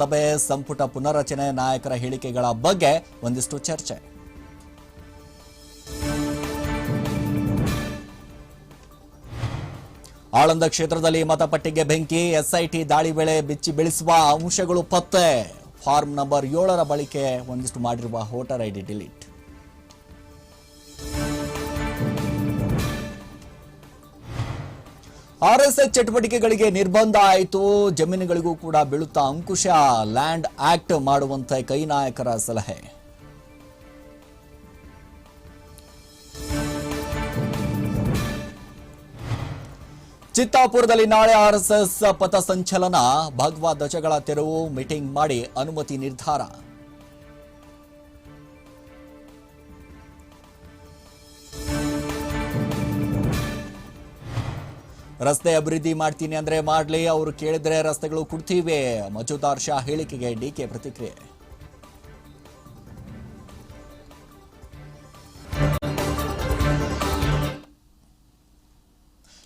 ಸಭೆ ಸಂಪುಟ ಪುನರ್ರಚನೆ ನಾಯಕರ ಹೇಳಿಕೆಗಳ ಬಗ್ಗೆ ಒಂದಿಷ್ಟು ಚರ್ಚೆ. ಆಳಂದ ಕ್ಷೇತ್ರದಲ್ಲಿ ಮತಪಟ್ಟಿಗೆ ಬೆಂಕಿ, ಎಸ್ಐಟಿ ದಾಳಿ ವೇಳೆ ಬಿಚ್ಚಿ ಬೆಳೆಸುವ ಅಂಶಗಳು ಪತ್ತೆ. ಫಾರ್ಮ್ ನಂಬರ್ ಏಳರ ಬಳಿಕೆ ಒಂದಿಷ್ಟು ಮಾಡಿರುವ ವೋಟರ್ ಐಡಿ ಡಿಲೀಟ್. ಆರ್ಎಸ್ಎಸ್ ಚಟುವಟಿಕೆಗಳಿಗೆ ನಿರ್ಬಂಧ ಆಯಿತು. ಜಮೀನುಗಳಿಗೂ ಕೂಡ ಬೀಳುತ್ತಾ ಅಂಕುಶ. ಲ್ಯಾಂಡ್ ಆಕ್ಟ್ ಮಾಡುವಂತೆ ಕೈ ನಾಯಕರ ಸಲಹೆ. ಚಿತ್ತಾಪುರದಲ್ಲಿ ನಾಳೆ ಆರ್ಎಸ್ಎಸ್ ಪಥಸಂಚಲನ. ಭಗವಾ ಧ್ವಜಗಳ ತೆರವು ಮೀಟಿಂಗ್ ಮಾಡಿ ಅನುಮತಿ ನಿರ್ಧಾರ. ರಸ್ತೆ ಅಭಿವೃದ್ಧಿ ಮಾಡ್ತೀನಿ ಅಂದ್ರೆ ಮಾಡ್ಲಿ, ಅವರು ಕೇಳಿದ್ರೆ ರಸ್ತೆಗಳು ಕೊಡ್ತೀವಿ. ಮಜುದಾರ್ ಶಾ ಹೇಳಿಕೆಗೆ ಡಿಕೆ ಪ್ರತಿಕ್ರಿಯೆ.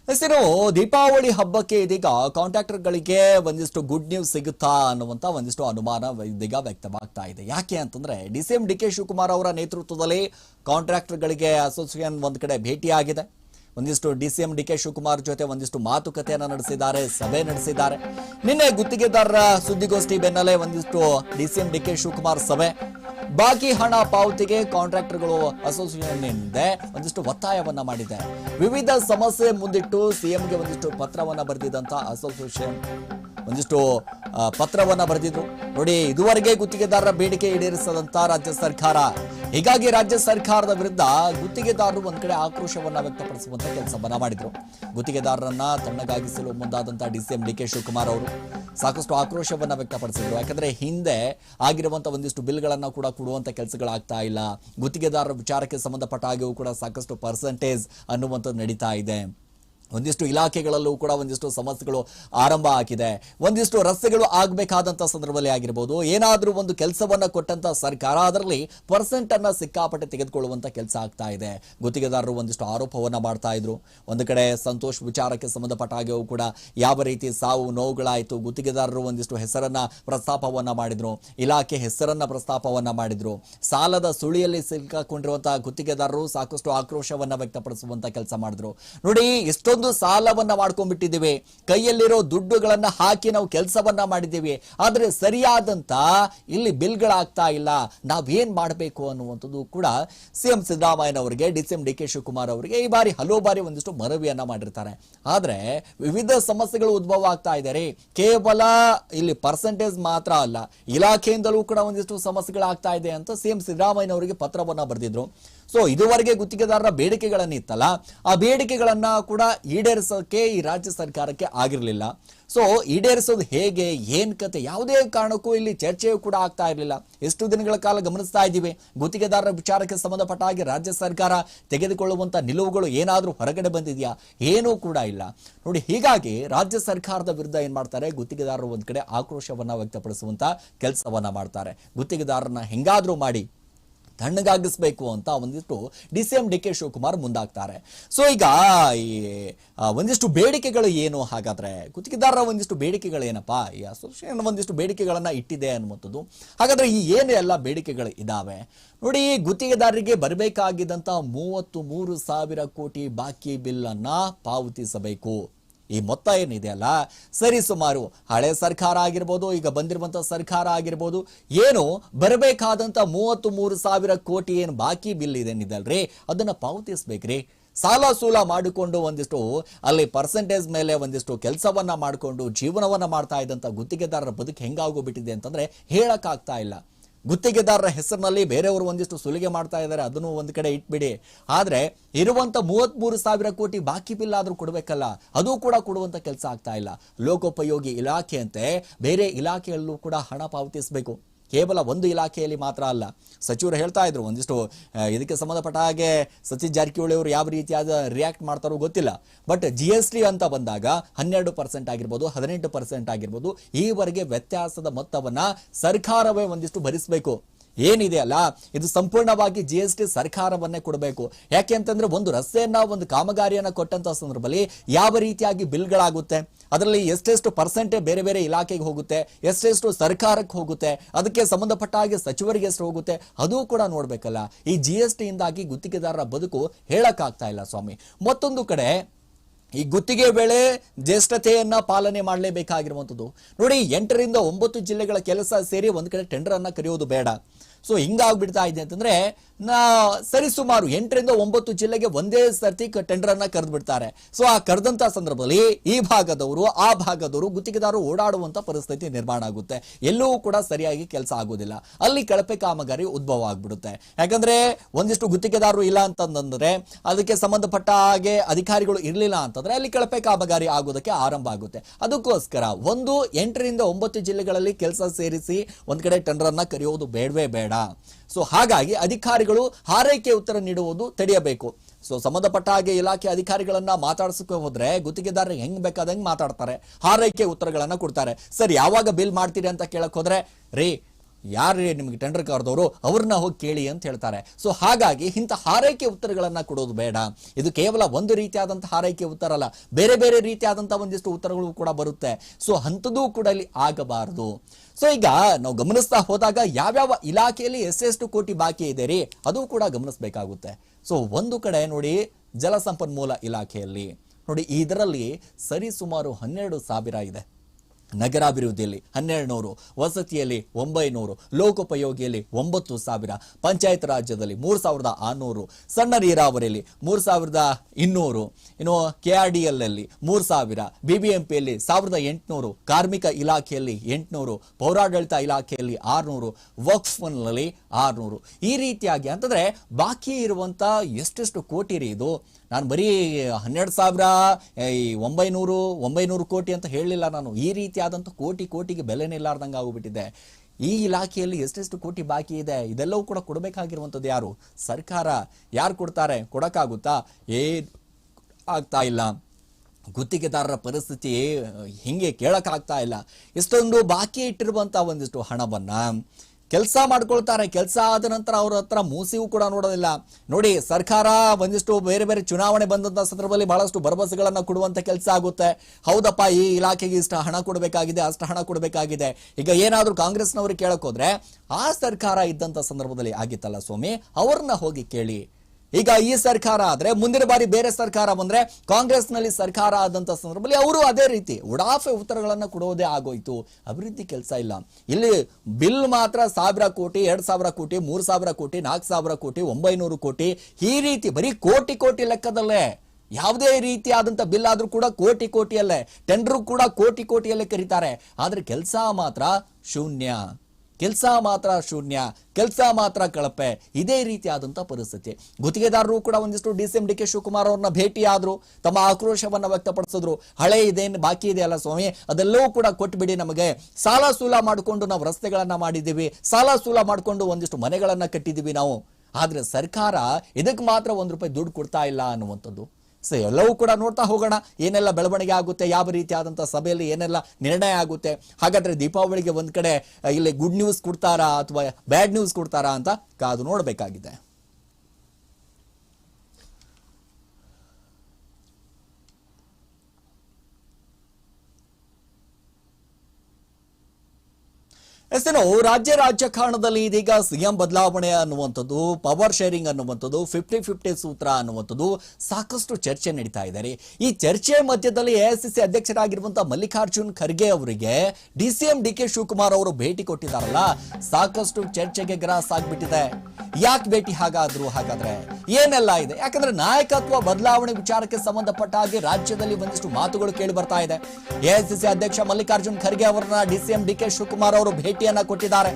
ಹೆಸರು ದೀಪಾವಳಿ ಹಬ್ಬಕ್ಕೆ ಇದೀಗ ಕಾಂಟ್ರಾಕ್ಟರ್ಗಳಿಗೆ ಒಂದಿಷ್ಟು ಗುಡ್ ನ್ಯೂಸ್ ಸಿಗುತ್ತಾ ಅನ್ನುವಂತ ಒಂದಿಷ್ಟು ಅನುಮಾನ ಇದೀಗ ವ್ಯಕ್ತವಾಗ್ತಾ ಇದೆ. ಯಾಕೆ ಅಂತಂದ್ರೆ, D C M D K Shivakumar ಅವರ ನೇತೃತ್ವದಲ್ಲಿ ಕಾಂಟ್ರಾಕ್ಟರ್ಗಳಿಗೆ ಅಸೋಸಿಯೇಷನ್ ಒಂದ್ ಕಡೆ ಭೇಟಿಯಾಗಿದೆ. ಒಂದಿಷ್ಟು D C M D K Shivakumar ಜೊತೆ ಒಂದಿಷ್ಟು ಮಾತುಕತೆಯನ್ನ ನಡೆಸಿದ್ದಾರೆ, ಸಭೆ ನಡೆಸಿದ್ದಾರೆ. ನಿನ್ನೆ ಗುತ್ತಿಗೆದಾರರ ಸುದ್ದಿಗೋಷ್ಠಿ ಬೆನ್ನಲ್ಲೇ ಒಂದಿಷ್ಟು D C M D K Shivakumar ಸಭೆ. ಬಾಕಿ ಹಣ ಪಾವತಿಗೆ ಕಾಂಟ್ರಾಕ್ಟರ್ಗಳು ಅಸೋಸಿಯೇಷನ್ ಹಿಂದೆ ಒಂದಿಷ್ಟು ಒತ್ತಾಯವನ್ನ ಮಾಡಿದೆ. ವಿವಿಧ ಸಮಸ್ಯೆ ಮುಂದಿಟ್ಟು ಸಿಎಂಗೆ ಒಂದಿಷ್ಟು ಪತ್ರವನ್ನ ಬರೆದಿದ್ದಂತ ಅಸೋಸಿಯೇಷನ್ ಒಂದಿಷ್ಟು ಪತ್ರವನ್ನು ಬರೆದಿದ್ರು. ನೋಡಿ, ಇದುವರೆಗೆ ಗುತ್ತಿಗೆದಾರರ ಬೇಡಿಕೆ ಈಡೇರಿಸದಂತ ರಾಜ್ಯ ಸರ್ಕಾರ. ಹೀಗಾಗಿ ರಾಜ್ಯ ಸರ್ಕಾರದ ವಿರುದ್ಧ ಗುತ್ತಿಗೆದಾರರು ಒಂದ್ ಕಡೆ ಆಕ್ರೋಶವನ್ನ ವ್ಯಕ್ತಪಡಿಸುವಂತ ಕೆಲಸವನ್ನ ಮಾಡಿದ್ರು. ಗುತ್ತಿಗೆದಾರರನ್ನ ತಣ್ಣಗಾಗಿಸಲು ಮುಂದಾದಂತಹ D C M D K Shivakumar ಅವರು ಸಾಕಷ್ಟು ಆಕ್ರೋಶವನ್ನ ವ್ಯಕ್ತಪಡಿಸಿದ್ರು. ಯಾಕಂದ್ರೆ ಹಿಂದೆ ಆಗಿರುವಂತಹ ಒಂದಿಷ್ಟು ಬಿಲ್ಗಳನ್ನ ಕೂಡ ಕೊಡುವಂತ ಕೆಲಸಗಳಾಗ್ತಾ ಇಲ್ಲ. ಗುತ್ತಿಗೆದಾರರ ವಿಚಾರಕ್ಕೆ ಸಂಬಂಧಪಟ್ಟ ಹಾಗೆಯೂ ಕೂಡ ಸಾಕಷ್ಟು ಪರ್ಸೆಂಟೇಜ್ ಅನ್ನುವಂಥದ್ದು ನಡೀತಾ ಇದೆ. ಒಂದಿಷ್ಟು ಇಲಾಖೆಗಳಲ್ಲೂ ಕೂಡ ಒಂದಿಷ್ಟು ಸಮಸ್ಯೆಗಳು ಆರಂಭ ಆಗಿದೆ. ಒಂದಿಷ್ಟು ರಸ್ತೆಗಳು ಆಗಬೇಕಾದಂತ ಸಂದರ್ಭದಲ್ಲಿ ಆಗಿರ್ಬೋದು, ಏನಾದರೂ ಒಂದು ಕೆಲಸವನ್ನ ಕೊಟ್ಟಂತ ಸರ್ಕಾರ, ಅದರಲ್ಲಿ ಪರ್ಸೆಂಟ್ ಅನ್ನ ಸಿಕ್ಕಾಪಟ್ಟೆ ತೆಗೆದುಕೊಳ್ಳುವಂತ ಕೆಲಸ ಆಗ್ತಾ ಇದೆ. ಗುತ್ತಿಗೆದಾರರು ಒಂದಿಷ್ಟು ಆರೋಪವನ್ನ ಮಾಡ್ತಾ ಇದ್ರು. ಒಂದು ಕಡೆ ಸಂತೋಷ್ ವಿಚಾರಕ್ಕೆ ಸಂಬಂಧಪಟ್ಟ ಹಾಗೆಯೂ ಕೂಡ ಯಾವ ರೀತಿ ಸಾವು ನೋವುಗಳಾಯಿತು, ಗುತ್ತಿಗೆದಾರರು ಒಂದಿಷ್ಟು ಹೆಸರನ್ನ ಪ್ರಸ್ತಾಪವನ್ನ ಮಾಡಿದ್ರು, ಇಲಾಖೆ ಹೆಸರನ್ನ ಪ್ರಸ್ತಾಪವನ್ನ ಮಾಡಿದ್ರು. ಸಾಲದ ಸುಳಿಯಲ್ಲಿ ಸಿಕ್ಕಾಕೊಂಡಿರುವಂತಹ ಗುತ್ತಿಗೆದಾರರು ಸಾಕಷ್ಟು ಆಕ್ರೋಶವನ್ನ ವ್ಯಕ್ತಪಡಿಸುವಂತ ಕೆಲಸ ಮಾಡಿದ್ರು. ನೋಡಿ ಎಷ್ಟೊಂದು ಸಾಲವನ್ನ ಮಾಡ್ಕೊಂಡ್ಬಿಟ್ಟಿದ್ದೇವೆ. ಕೈಯಲ್ಲಿರೋ ದುಡ್ಡುಗಳನ್ನ ಹಾಕಿ ನಾವು ಕೆಲಸವನ್ನ ಮಾಡಿದ್ದೇವೆ. ಆದ್ರೆ ಸರಿಯಾದಂತ ಇಲ್ಲಿ ಬಿಲ್ಗಳಾಗ್ತಾ ಇಲ್ಲ. ನಾವೇನ್ ಮಾಡಬೇಕು ಅನ್ನುವಂಥದ್ದು ಕೂಡ CM ಸಿದ್ದರಾಮಯ್ಯನವರಿಗೆ D C M D K Shivakumar ಅವರಿಗೆ ಈ ಬಾರಿ ಹಲವು ಬಾರಿ ಒಂದಿಷ್ಟು ಮನವಿಯನ್ನ ಮಾಡಿರ್ತಾರೆ. ಆದ್ರೆ ವಿವಿಧ ಸಮಸ್ಯೆಗಳು ಉದ್ಭವ ಆಗ್ತಾ ಇದ್ದಾರೆ ಕೇವಲ ಇಲ್ಲಿ ಪರ್ಸೆಂಟೇಜ್ ಮಾತ್ರ ಅಲ್ಲ, ಇಲಾಖೆಯಿಂದಲೂ ಕೂಡ ಒಂದಿಷ್ಟು ಸಮಸ್ಯೆಗಳಾಗ್ತಾ ಇದೆ ಅಂತ ಸಿಎಂ ಸಿದ್ದರಾಮಯ್ಯನವರಿಗೆ ಪತ್ರವನ್ನ ಬರೆದಿದ್ರು. ಸೊ ಇದುವರೆಗೆ ಗುತ್ತಿಗೆದಾರರ ಬೇಡಿಕೆಗಳನ್ನಿತ್ತಲ್ಲ ಆ ಬೇಡಿಕೆಗಳನ್ನ ಕೂಡ ಈಡೇರಿಸೋಕೆ ಈ ರಾಜ್ಯ ಸರ್ಕಾರಕ್ಕೆ ಆಗಿರಲಿಲ್ಲ. ಸೊ ಈಡೇರಿಸೋದು ಹೇಗೆ, ಏನ್ ಕತೆ, ಯಾವುದೇ ಕಾರಣಕ್ಕೂ ಇಲ್ಲಿ ಚರ್ಚೆಯೂ ಕೂಡ ಆಗ್ತಾ ಇರಲಿಲ್ಲ. ಎಷ್ಟು ದಿನಗಳ ಕಾಲ ಗಮನಿಸ್ತಾ ಇದ್ದೀವಿ, ಗುತ್ತಿಗೆದಾರರ ವಿಚಾರಕ್ಕೆ ಸಂಬಂಧಪಟ್ಟ ಹಾಗೆ ರಾಜ್ಯ ಸರ್ಕಾರ ತೆಗೆದುಕೊಳ್ಳುವಂತ ನಿಲುವುಗಳು ಏನಾದರೂ ಹೊರಗಡೆ ಬಂದಿದೆಯಾ, ಏನೂ ಕೂಡ ಇಲ್ಲ. ನೋಡಿ, ಹೀಗಾಗಿ ರಾಜ್ಯ ಸರ್ಕಾರದ ವಿರುದ್ಧ ಏನ್ ಮಾಡ್ತಾರೆ, ಗುತ್ತಿಗೆದಾರರು ಒಂದ್ ಕಡೆ ಆಕ್ರೋಶವನ್ನ ವ್ಯಕ್ತಪಡಿಸುವಂತ ಕೆಲಸವನ್ನ ಮಾಡ್ತಾರೆ. ಗುತ್ತಿಗೆದಾರರನ್ನ ಹೆಂಗಾದ್ರೂ ಮಾಡಿ ತಣ್ಣಗಾಗಿಸ್ಬೇಕು ಅಂತ ಒಂದಿಷ್ಟು D C M D K Shivakumar ಮುಂದಾಗ್ತಾರೆ. So ಈಗ ಈ ಒಂದಿಷ್ಟು ಬೇಡಿಕೆಗಳು ಏನು ಹಾಗಾದ್ರೆ? ಗುತ್ತಿಗೆದಾರರ ಒಂದಿಷ್ಟು ಬೇಡಿಕೆಗಳು ಏನಪ್ಪಾ? ಈ ಅಸೋಸಿಯೇಷನ್ ಒಂದಿಷ್ಟು ಬೇಡಿಕೆಗಳನ್ನ ಇಟ್ಟಿದೆ ಅನ್ನುವಂಥದ್ದು. ಹಾಗಾದ್ರೆ ಈ ಏನು ಎಲ್ಲ ಬೇಡಿಕೆಗಳು ಇದಾವೆ? ನೋಡಿ, ಗುತ್ತಿಗೆದಾರರಿಗೆ ಬರಬೇಕಾಗಿದ್ದಂತ ಮೂವತ್ತು ಮೂರು ಸಾವಿರ ಕೋಟಿ ಬಾಕಿ ಬಿಲ್ ಅನ್ನ ಪಾವತಿಸಬೇಕು. ಈ ಮೊತ್ತ ಏನಿದೆ ಅಲ್ಲ? ಸರಿ ಸುಮಾರು, ಹಳೆ ಸರ್ಕಾರ ಆಗಿರ್ಬೋದು, ಈಗ ಬಂದಿರುವಂತ ಸರ್ಕಾರ ಆಗಿರ್ಬೋದು, ಏನು ಬರಬೇಕಾದಂತ ಮೂವತ್ತು ಮೂರು ಸಾವಿರ ಕೋಟಿ ಏನು ಬಾಕಿ ಬಿಲ್ ಇದೇನಿದಲ್ರಿ ಅದನ್ನ ಪಾವತಿಸ್ಬೇಕ್ರಿ. ಸಾಲ ಸೂಲ ಮಾಡಿಕೊಂಡು ಒಂದಿಷ್ಟು, ಅಲ್ಲಿ ಪರ್ಸೆಂಟೇಜ್ ಮೇಲೆ ಒಂದಿಷ್ಟು ಕೆಲಸವನ್ನ ಮಾಡಿಕೊಂಡು ಜೀವನವನ್ನ ಮಾಡ್ತಾ ಇದ್ದಂತ ಗುತ್ತಿಗೆದಾರರ ಬದುಕು ಹೆಂಗಾಗೋಗ್ಬಿಟ್ಟಿದೆ ಅಂತಂದ್ರೆ ಹೇಳಕ್ಕಾಗ್ತಾ ಇಲ್ಲ. ಗುತ್ತಿಗೆದಾರರ ಹೆಸರಿನಲ್ಲಿ ಬೇರೆಯವರು ಒಂದಿಷ್ಟು ಸುಲಿಗೆ ಮಾಡ್ತಾ ಇದ್ದಾರೆ, ಅದನ್ನು ಒಂದು ಕಡೆ ಇಟ್ಬಿಡಿ. ಆದರೆ ಇರುವಂತ ಮೂವತ್ತ್ಮೂರು ಸಾವಿರ ಕೋಟಿ ಬಾಕಿ ಬಿಲ್ ಆದ್ರೂ ಕೊಡಬೇಕಲ್ಲ, ಅದು ಕೂಡ ಕೊಡುವಂತ ಕೆಲಸ ಆಗ್ತಾ ಇಲ್ಲ. ಲೋಕೋಪಯೋಗಿ ಇಲಾಖೆಯಂತೆ ಬೇರೆ ಇಲಾಖೆಯಲ್ಲೂ ಕೂಡ ಹಣ ಪಾವತಿಸಬೇಕು. ಕೇವಲ ಒಂದು ಇಲಾಖೆಯಲ್ಲಿ ಮಾತ್ರ ಅಲ್ಲ. ಸಚಿವರು ಹೇಳ್ತಾ ಇದ್ರು, ಒಂದಿಷ್ಟು ಇದಕ್ಕೆ ಸಂಬಂಧಪಟ್ಟ ಹಾಗೆ ಸಚಿನ್ ಜಾರಕಿಹೊಳಿ ಅವರು ಯಾವ ರೀತಿಯಾದ ರಿಯಾಕ್ಟ್ ಮಾಡ್ತಾರೋ ಗೊತ್ತಿಲ್ಲ. ಬಟ್ ಜಿ ಎಸ್ ಟಿ ಅಂತ ಬಂದಾಗ ಹನ್ನೆರಡು ಪರ್ಸೆಂಟ್ ಆಗಿರ್ಬೋದು, ಹದಿನೆಂಟು ಪರ್ಸೆಂಟ್ ಆಗಿರ್ಬೋದು, ಈವರೆಗೆ ವ್ಯತ್ಯಾಸದ ಮೊತ್ತವನ್ನು ಸರ್ಕಾರವೇ ಒಂದಿಷ್ಟು ಭರಿಸಬೇಕು. ಏನಿದೆ ಅಲ್ಲ? ಇದು ಸಂಪೂರ್ಣವಾಗಿ ಜಿ ಎಸ್ ಟಿ ಸರ್ಕಾರವನ್ನೇ ಕೊಡಬೇಕು. ಯಾಕೆ ಅಂತಂದ್ರೆ ಒಂದು ರಸ್ತೆಯನ್ನ, ಒಂದು ಕಾಮಗಾರಿಯನ್ನ ಕೊಟ್ಟಂತ ಸಂದರ್ಭದಲ್ಲಿ ಯಾವ ರೀತಿಯಾಗಿ ಬಿಲ್ಗಳಾಗುತ್ತೆ? ಅದರಲ್ಲಿ ಎಷ್ಟೆಷ್ಟು ಪರ್ಸೆಂಟ್ ಬೇರೆ ಬೇರೆ ಇಲಾಖೆಗೆ ಹೋಗುತ್ತೆ? ಎಷ್ಟೆಷ್ಟು ಸರ್ಕಾರಕ್ಕೆ ಹೋಗುತ್ತೆ? ಅದಕ್ಕೆ ಸಂಬಂಧಪಟ್ಟ ಹಾಗೆ ಸಚಿವರಿಗೆ ಎಷ್ಟು ಹೋಗುತ್ತೆ? ಅದು ಕೂಡ ನೋಡ್ಬೇಕಲ್ಲ. ಈ ಜಿ ಎಸ್ ಟಿಯಿಂದಾಗಿ ಗುತ್ತಿಗೆದಾರರ ಬದುಕು ಹೇಳಕ್ಕಾಗ್ತಾ ಇಲ್ಲ ಸ್ವಾಮಿ. ಮತ್ತೊಂದು ಕಡೆ, ಈ ಗುತ್ತಿಗೆ ವೇಳೆ ಜ್ಯೇಷ್ಠತೆಯನ್ನ ಪಾಲನೆ ಮಾಡಲೇಬೇಕಾಗಿರುವಂಥದ್ದು. ನೋಡಿ, ಎಂಟರಿಂದ ಒಂಬತ್ತು ಜಿಲ್ಲೆಗಳ ಕೆಲಸ ಸೇರಿ ಒಂದು ಕಡೆ ಟೆಂಡರ್ ಅನ್ನ ಕರೆಯೋದು ಬೇಡ. ಸೊ ಹಿಂಗಾಗ್ಬಿಡ್ತಾ ಇದೆ ಅಂತಂದ್ರೆ ನಾ ಸರಿಸುಮಾರು ಎಂಟರಿಂದ ಒಂಬತ್ತು ಜಿಲ್ಲೆಗೆ ಒಂದೇ ಸರ್ತಿ ಟೆಂಡರ್ ಅನ್ನ ಕರೆದು ಬಿಡ್ತಾರೆ ಸೊ ಆ ಕರೆದಂತ ಸಂದರ್ಭದಲ್ಲಿ ಈ ಭಾಗದವರು, ಆ ಭಾಗದವರು ಗುತ್ತಿಗೆದಾರರು ಓಡಾಡುವಂತ ಪರಿಸ್ಥಿತಿ ನಿರ್ಮಾಣ ಆಗುತ್ತೆ. ಎಲ್ಲೂ ಕೂಡ ಸರಿಯಾಗಿ ಕೆಲಸ ಆಗೋದಿಲ್ಲ. ಅಲ್ಲಿ ಕಳಪೆ ಕಾಮಗಾರಿ ಉದ್ಭವ ಆಗ್ಬಿಡುತ್ತೆ. ಯಾಕಂದ್ರೆ ಒಂದಿಷ್ಟು ಗುತ್ತಿಗೆದಾರರು ಇಲ್ಲ ಅಂತಂದ್ರೆ ಅದಕ್ಕೆ ಸಂಬಂಧಪಟ್ಟ ಹಾಗೆ ಅಧಿಕಾರಿಗಳು ಇರಲಿಲ್ಲ ಅಂತಂದ್ರೆ ಅಲ್ಲಿ ಕಳಪೆ ಕಾಮಗಾರಿ ಆಗೋದಕ್ಕೆ ಆರಂಭ ಆಗುತ್ತೆ. ಅದಕ್ಕೋಸ್ಕರ ಒಂದು ಎಂಟರಿಂದ ಒಂಬತ್ತು ಜಿಲ್ಲೆಗಳಲ್ಲಿ ಕೆಲಸ ಸೇರಿಸಿ ಒಂದ್ ಕಡೆ ಟೆಂಡರ್ ಅನ್ನ ಕರೆಯೋದು ಬೇಡವೇ ಬೇಡ. ಸೊ ಹಾಗಾಗಿ ಅಧಿಕಾರಿಗಳು ಹಾರೈಕೆ ಉತ್ತರ ನೀಡುವುದು ತಡೆಯಬೇಕು ಸೊ ಸಂಬಂಧಪಟ್ಟ ಹಾಗೆ ಇಲಾಖೆ ಅಧಿಕಾರಿಗಳನ್ನ ಮಾತಾಡಿಸಕ್ಕೆ ಹೋದ್ರೆ ಗುತ್ತಿಗೆದಾರರು ಹೆಂಗ್ ಬೇಕಾದಂಗೆ ಮಾತಾಡ್ತಾರೆ. ಹಾರೈಕೆ ಉತ್ತರಗಳನ್ನ ಕೊಡ್ತಾರೆ. ಸರ್, ಯಾವಾಗ ಬಿಲ್ ಮಾಡ್ತೀರಿ ಅಂತ ಕೇಳಕ್ ಹೋದ್ರೆ, ರೀ ಯಾರೇ ನಿಮಗೆ ಟೆಂಡರ್ ಕಾರ್ದವರು? ಅವ್ರನ್ನ ಹೋಗಿ ಕೇಳಿ ಅಂತ ಹೇಳ್ತಾರೆ. ಸೊ ಹಾಗಾಗಿ ಇಂಥ ಹಾರೈಕೆ ಉತ್ತರಗಳನ್ನು ಕೊಡೋದು ಬೇಡ. ಇದು ಕೇವಲ ಒಂದು ರೀತಿಯಾದಂಥ ಹಾರೈಕೆ ಉತ್ತರ ಅಲ್ಲ. ಬೇರೆ ಬೇರೆ ರೀತಿಯಾದಂಥ ಒಂದಿಷ್ಟು ಉತ್ತರಗಳು ಕೂಡ ಬರುತ್ತೆ. ಸೊ ಅಂಥದ್ದು ಕೂಡ ಇಲ್ಲಿ ಆಗಬಾರದು. ಸೊ ಈಗ ನಾವು ಗಮನಿಸ್ತಾ ಹೋದಾಗ ಯಾವ್ಯಾವ ಇಲಾಖೆಯಲ್ಲಿ ಎಷ್ಟೆಷ್ಟು ಕೋಟಿ ಬಾಕಿ ಇದೆ ರೀ? ಅದು ಕೂಡ ಗಮನಿಸಬೇಕಾಗುತ್ತೆ. ಸೊ ಒಂದು ಕಡೆ ನೋಡಿ ಜಲಸಂಪನ್ಮೂಲ ಇಲಾಖೆಯಲ್ಲಿ. ನೋಡಿ, ಇದರಲ್ಲಿ ಸರಿಸುಮಾರು ಹನ್ನೆರಡು ಸಾವಿರ ಇದೆ. ನಗರಾಭಿವೃದ್ಧಿಯಲ್ಲಿ ಹನ್ನೆರಡು ನೂರು ವಸತಿಯಲ್ಲಿ ಒಂಬೈನೂರು, ಲೋಕೋಪಯೋಗಿಯಲ್ಲಿ ಒಂಬತ್ತು ಸಾವಿರ, ಪಂಚಾಯತ್ ರಾಜ್ಯದಲ್ಲಿ ಮೂರು ಸಾವಿರದ ಆರುನೂರು, ಸಣ್ಣ ನೀರಾವರಿಯಲ್ಲಿ ಮೂರು ಸಾವಿರದ ಇನ್ನೂರು, ಇನ್ನು ಕೆ ಆರ್ ಡಿ ಎಲ್ ಅಲ್ಲಿ ಮೂರು ಸಾವಿರ ಬಿ ಬಿ ಎಂ ಪಿಯಲ್ಲಿ ಸಾವಿರದ ಎಂಟುನೂರು, ಕಾರ್ಮಿಕ ಇಲಾಖೆಯಲ್ಲಿ ಎಂಟುನೂರು, ಪೌರಾಡಳಿತ ಇಲಾಖೆಯಲ್ಲಿ ಆರುನೂರು ವಕ್ಫ್ನಲ್ಲಿ ಆರುನೂರು. ಈ ರೀತಿಯಾಗಿ ಅಂತಂದರೆ ಬಾಕಿ ಇರುವಂಥ ಎಷ್ಟೆಷ್ಟು ಕೋಟಿ ರೀ ಇದು? ನಾನು ಬರೀ ಹನ್ನೆರಡು ಸಾವಿರ ಈ ಒಂಬೈನೂರು ಒಂಬೈನೂರು ಕೋಟಿ ಅಂತ ಹೇಳಲಿಲ್ಲ ನಾನು. ಈ ರೀತಿಯಾದಂಥ ಕೋಟಿ ಕೋಟಿಗೆ ಬೆಲೆನೇ ಇಲ್ಲಾರ್ದಂಗೆ ಆಗೋಗ್ಬಿಟ್ಟಿದೆ ಈ ಇಲಾಖೆಯಲ್ಲಿ ಎಷ್ಟೆಷ್ಟು ಕೋಟಿ ಬಾಕಿ ಇದೆ? ಇದೆಲ್ಲವೂ ಕೂಡ ಕೊಡಬೇಕಾಗಿರುವಂಥದ್ದು ಯಾರು? ಸರ್ಕಾರ. ಯಾರು ಕೊಡ್ತಾರೆ? ಕೊಡೋಕ್ಕಾಗುತ್ತಾ? ಏ, ಆಗ್ತಾ ಇಲ್ಲ. ಗುತ್ತಿಗೆದಾರರ ಪರಿಸ್ಥಿತಿ ಹಿಂಗೆ ಕೇಳೋಕ್ಕಾಗ್ತಾ ಇಲ್ಲ. ಇಷ್ಟೊಂದು ಬಾಕಿ ಇಟ್ಟಿರುವಂಥ ಒಂದಿಷ್ಟು ಹಣವನ್ನ ಕೆಲಸ ಮಾಡ್ಕೊಳ್ತಾರೆ. ಕೆಲಸ ಆದ ನಂತರ ಅವ್ರ ಹತ್ರ ಮೂಸಿಯೂ ಕೂಡ ನೋಡೋದಿಲ್ಲ. ನೋಡಿ, ಸರ್ಕಾರ ಒಂದಿಷ್ಟು ಬೇರೆ ಬೇರೆ ಚುನಾವಣೆ ಬಂದಂತ ಸಂದರ್ಭದಲ್ಲಿ ಬಹಳಷ್ಟು ಭರವಸೆಗಳನ್ನು ಕೊಡುವಂತ ಕೆಲಸ ಆಗುತ್ತೆ. ಹೌದಪ್ಪ, ಈ ಇಲಾಖೆಗೆ ಇಷ್ಟ ಹಣ ಕೊಡಬೇಕಾಗಿದೆ, ಅಷ್ಟು ಹಣ ಕೊಡಬೇಕಾಗಿದೆ. ಈಗ ಏನಾದರೂ ಕಾಂಗ್ರೆಸ್ನವರು ಕೇಳಕ್ ಹೋದ್ರೆ, ಆ ಸರ್ಕಾರ ಇದ್ದಂತ ಸಂದರ್ಭದಲ್ಲಿ ಆಗಿತ್ತಲ್ಲ ಸ್ವಾಮಿ, ಅವ್ರನ್ನ ಹೋಗಿ ಕೇಳಿ. ಈಗ ಈ ಸರ್ಕಾರ ಆದ್ರೆ, ಮುಂದಿನ ಬಾರಿ ಬೇರೆ ಸರ್ಕಾರ ಬಂದ್ರೆ, ಕಾಂಗ್ರೆಸ್ನಲ್ಲಿ ಸರ್ಕಾರ ಆದಂತ ಸಂದರ್ಭದಲ್ಲಿ ಅವರು ಅದೇ ರೀತಿ ಉಡಾಫೆ ಉತ್ತರಗಳನ್ನ ಕೊಡೋದೇ ಆಗೋಯ್ತು. ಅಭಿವೃದ್ಧಿ ಕೆಲಸ ಇಲ್ಲ. ಇಲ್ಲಿ ಬಿಲ್ ಮಾತ್ರ ಸಾವಿರ ಕೋಟಿ, ಎರಡ್ ಸಾವಿರ ಕೋಟಿ, ಮೂರ್ ಸಾವಿರ ಕೋಟಿ, ನಾಲ್ಕು ಸಾವಿರ ಕೋಟಿ, ಒಂಬೈನೂರು ಕೋಟಿ, ಈ ರೀತಿ ಬರೀ ಕೋಟಿ ಕೋಟಿ ಲೆಕ್ಕದಲ್ಲೇ, ಯಾವುದೇ ರೀತಿಯಾದಂತ ಬಿಲ್ ಆದ್ರೂ ಕೂಡ ಕೋಟಿ ಕೋಟಿಯಲ್ಲೇ, ಟೆಂಡರ್ ಕೂಡ ಕೋಟಿ ಕೋಟಿಯಲ್ಲೇ ಕರೀತಾರೆ. ಆದ್ರೆ ಕೆಲಸ ಮಾತ್ರ ಶೂನ್ಯ. ಕೆಲಸ ಮಾತ್ರ ಶೂನ್ಯ, ಕೆಲಸ ಮಾತ್ರ ಕಳಪೆ, ಇದೇ ರೀತಿಯಾದಂಥ ಪರಿಸ್ಥಿತಿ. ಗುತ್ತಿಗೆದಾರರು ಕೂಡ ಒಂದಿಷ್ಟು D C M D K Shivakumar ಅವ್ರನ್ನ ಭೇಟಿಯಾದರು, ತಮ್ಮ ಆಕ್ರೋಶವನ್ನು ವ್ಯಕ್ತಪಡಿಸಿದ್ರು. ಹಳೆ ಇದೇನು ಬಾಕಿ ಇದೆಯಲ್ಲ ಸ್ವಾಮಿ, ಅದೆಲ್ಲವೂ ಕೂಡ ಕೊಟ್ಬಿಡಿ ನಮಗೆ. ಸಾಲ ಸೂಲ ಮಾಡಿಕೊಂಡು ನಾವು ರಸ್ತೆಗಳನ್ನು ಮಾಡಿದ್ದೀವಿ, ಸಾಲ ಸೂಲ ಮಾಡಿಕೊಂಡು ಒಂದಿಷ್ಟು ಮನೆಗಳನ್ನು ಕಟ್ಟಿದ್ದೀವಿ ನಾವು. ಆದರೆ ಸರ್ಕಾರ ಇದಕ್ಕೆ ಮಾತ್ರ ಒಂದು ರೂಪಾಯಿ ದುಡ್ಡು ಕೊಡ್ತಾ ಇಲ್ಲ ಅನ್ನುವಂಥದ್ದು. ಸೊ ಎಲ್ಲವೂ ಕೂಡ ನೋಡ್ತಾ ಹೋಗೋಣ. ಏನೆಲ್ಲ ಬೆಳವಣಿಗೆ ಆಗುತ್ತೆ, ಯಾವ ರೀತಿಯಾದಂಥ ಸಭೆಯಲ್ಲಿ ಏನೆಲ್ಲ ನಿರ್ಣಯ ಆಗುತ್ತೆ. ಹಾಗಾದ್ರೆ ದೀಪಾವಳಿಗೆ ಒಂದು ಕಡೆ ಇಲ್ಲಿ ಗುಡ್ ನ್ಯೂಸ್ ಕೊಡ್ತಾರಾ ಅಥವಾ ಬ್ಯಾಡ್ ನ್ಯೂಸ್ ಕೊಡ್ತಾರಾ ಅಂತ ಕಾದು ನೋಡಬೇಕಾಗಿದೆ. ಎಸ್ತೇನೋ ರಾಜ್ಯ ರಾಜಕಾರಣದಲ್ಲಿ ಇದೀಗ ಸಿಎಂ ಬದಲಾವಣೆ ಅನ್ನುವಂಥದ್ದು ಪವರ್ ಶೇರಿಂಗ್ ಅನ್ನುವಂಥದ್ದು ಫಿಫ್ಟಿ ಫಿಫ್ಟಿ ಸೂತ್ರ ಅನ್ನುವಂಥದ್ದು ಸಾಕಷ್ಟು ಚರ್ಚೆ ನಡೀತಾ ಇದ್ದಾರೆ. ಈ ಚರ್ಚೆ ಮಧ್ಯದಲ್ಲಿ ಎಐಸಿಸಿ ಅಧ್ಯಕ್ಷರಾಗಿರುವಂತಹ ಮಲ್ಲಿಕಾರ್ಜುನ್ ಖರ್ಗೆ ಅವರಿಗೆ D C D K Shivakumar ಅವರು ಭೇಟಿ ಕೊಟ್ಟಿದ್ದಾರಲ್ಲ, ಸಾಕಷ್ಟು ಚರ್ಚೆಗೆ ಗ್ರಾಸ್ ಆಗ್ಬಿಟ್ಟಿದೆ. ಯಾಕೆ ಭೇಟಿ ಹಾಗಾದ್ರು ಹಾಗಾದ್ರೆ? ಏನೆಲ್ಲ ಇದೆ? ಯಾಕಂದ್ರೆ ನಾಯಕತ್ವ ಬದಲಾವಣೆ ವಿಚಾರಕ್ಕೆ ಸಂಬಂಧಪಟ್ಟ ಹಾಗೆ ರಾಜ್ಯದಲ್ಲಿ ಒಂದಿಷ್ಟು ಮಾತುಗಳು ಕೇಳಿ ಬರ್ತಾ ಇದೆ. ಎಐಸಿಸಿ ಅಧ್ಯಕ್ಷ ಮಲ್ಲಿಕಾರ್ಜುನ್ ಖರ್ಗೆ ಅವರನ್ನ ಡಿಸಿಎಂ ಡಿ ಕೆ ಶಿವಕುಮಾರ್ ಅವರು ಭೇಟಿಯನ್ನ ಕೊಟ್ಟಿದ್ದಾರೆ.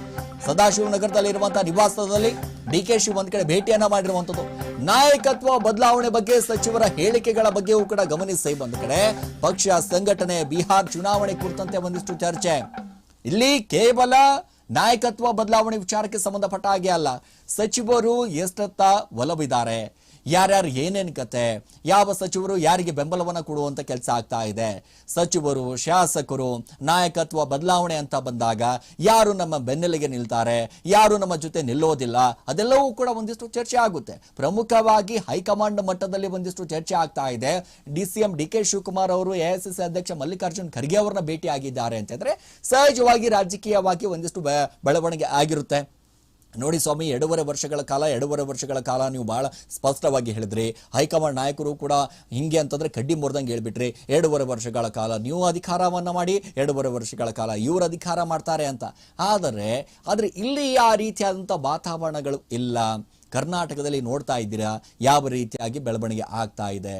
ಸದಾಶಿವನಗರದಲ್ಲಿ ಇರುವಂತಹ ನಿವಾಸದಲ್ಲಿ ಡಿ ಕೆ ಶಿವ್ ಒಂದ್ ಕಡೆ ಭೇಟಿಯನ್ನ ಮಾಡಿರುವಂತದ್ದು. ನಾಯಕತ್ವ ಬದಲಾವಣೆ ಬಗ್ಗೆ ಸಚಿವರ ಹೇಳಿಕೆಗಳ ಬಗ್ಗೆಯೂ ಕೂಡ ಗಮನಿಸಿ ಒಂದ್ ಕಡೆ ಪಕ್ಷ, ಸಂಘಟನೆ, ಬಿಹಾರ್ ಚುನಾವಣೆ ಕುರಿತಂತೆ ಒಂದಿಷ್ಟು ಚರ್ಚೆ. ಇಲ್ಲಿ ಕೇವಲ ನಾಯಕತ್ವ ಬದಲಾವಣೆ ವಿಚಾರಕ್ಕೆ ಸಂಬಂಧಪಟ್ಟ ಹಾಗೆ ಅಲ್ಲ, ಸಚಿವರು ಎಷ್ಟತ್ತ ಒಲವಿದ್ದಾರೆ. ಯಾರ್ಯಾರು ಏನೇನು ಕತೆ, ಯಾವ ಸಚಿವರು ಯಾರಿಗೆ ಬೆಂಬಲವನ್ನು ಕೊಡುವಂಥ ಕೆಲಸ ಆಗ್ತಾ ಇದೆ. ಸಚಿವರು, ಶಾಸಕರು, ನಾಯಕತ್ವ ಬದಲಾವಣೆ ಅಂತ ಬಂದಾಗ ಯಾರು ನಮ್ಮ ಬೆನ್ನೆಲೆಗೆ ನಿಲ್ತಾರೆ, ಯಾರು ನಮ್ಮ ಜೊತೆ ನಿಲ್ಲೋದಿಲ್ಲ, ಅದೆಲ್ಲವೂ ಕೂಡ ಒಂದಿಷ್ಟು ಚರ್ಚೆ ಆಗುತ್ತೆ. ಪ್ರಮುಖವಾಗಿ ಹೈಕಮಾಂಡ್ ಮಟ್ಟದಲ್ಲಿ ಒಂದಿಷ್ಟು ಚರ್ಚೆ ಆಗ್ತಾ ಇದೆ. D C M D K Shivakumar ಅವರು ಎಐಸಿಸಿ ಅಧ್ಯಕ್ಷ ಮಲ್ಲಿಕಾರ್ಜುನ್ ಖರ್ಗೆ ಅವರನ್ನ ಭೇಟಿ ಆಗಿದ್ದಾರೆ ಅಂತಂದ್ರೆ ಸಹಜವಾಗಿ ರಾಜಕೀಯವಾಗಿ ಒಂದಿಷ್ಟು ಬೆಳವಣಿಗೆ ಆಗಿರುತ್ತೆ. ನೋಡಿ ಸ್ವಾಮಿ, ಎರಡೂವರೆ ವರ್ಷಗಳ ಕಾಲ, ಎರಡೂವರೆ ವರ್ಷಗಳ ಕಾಲ ನೀವು ಬಹಳ ಸ್ಪಷ್ಟವಾಗಿ ಹೇಳಿದ್ರಿ. ಹೈಕಮಾಂಡ್ ನಾಯಕರು ಕೂಡ ಹಿಂಗೆ ಅಂತಂದ್ರೆ ಕಡ್ಡಿ ಮುರಿದಂಗೆ ಹೇಳ್ಬಿಟ್ರಿ. ಎರಡೂವರೆ ವರ್ಷಗಳ ಕಾಲ, ನೀವು ಅಧಿಕಾರವನ್ನು ಮಾಡಿ, ಎರಡೂವರೆ ವರ್ಷಗಳ ಕಾಲ ಇವರು ಅಧಿಕಾರ ಮಾಡ್ತಾರೆ ಅಂತ. ಆದರೆ ಆದರೆ ಇಲ್ಲಿ ಆ ರೀತಿಯಾದಂಥ ವಾತಾವರಣಗಳು ಇಲ್ಲ. ಕರ್ನಾಟಕದಲ್ಲಿ ನೋಡ್ತಾ ಇದ್ದೀರಾ, ಯಾವ ರೀತಿಯಾಗಿ ಬೆಳವಣಿಗೆ ಆಗ್ತಾ ಇದೆ?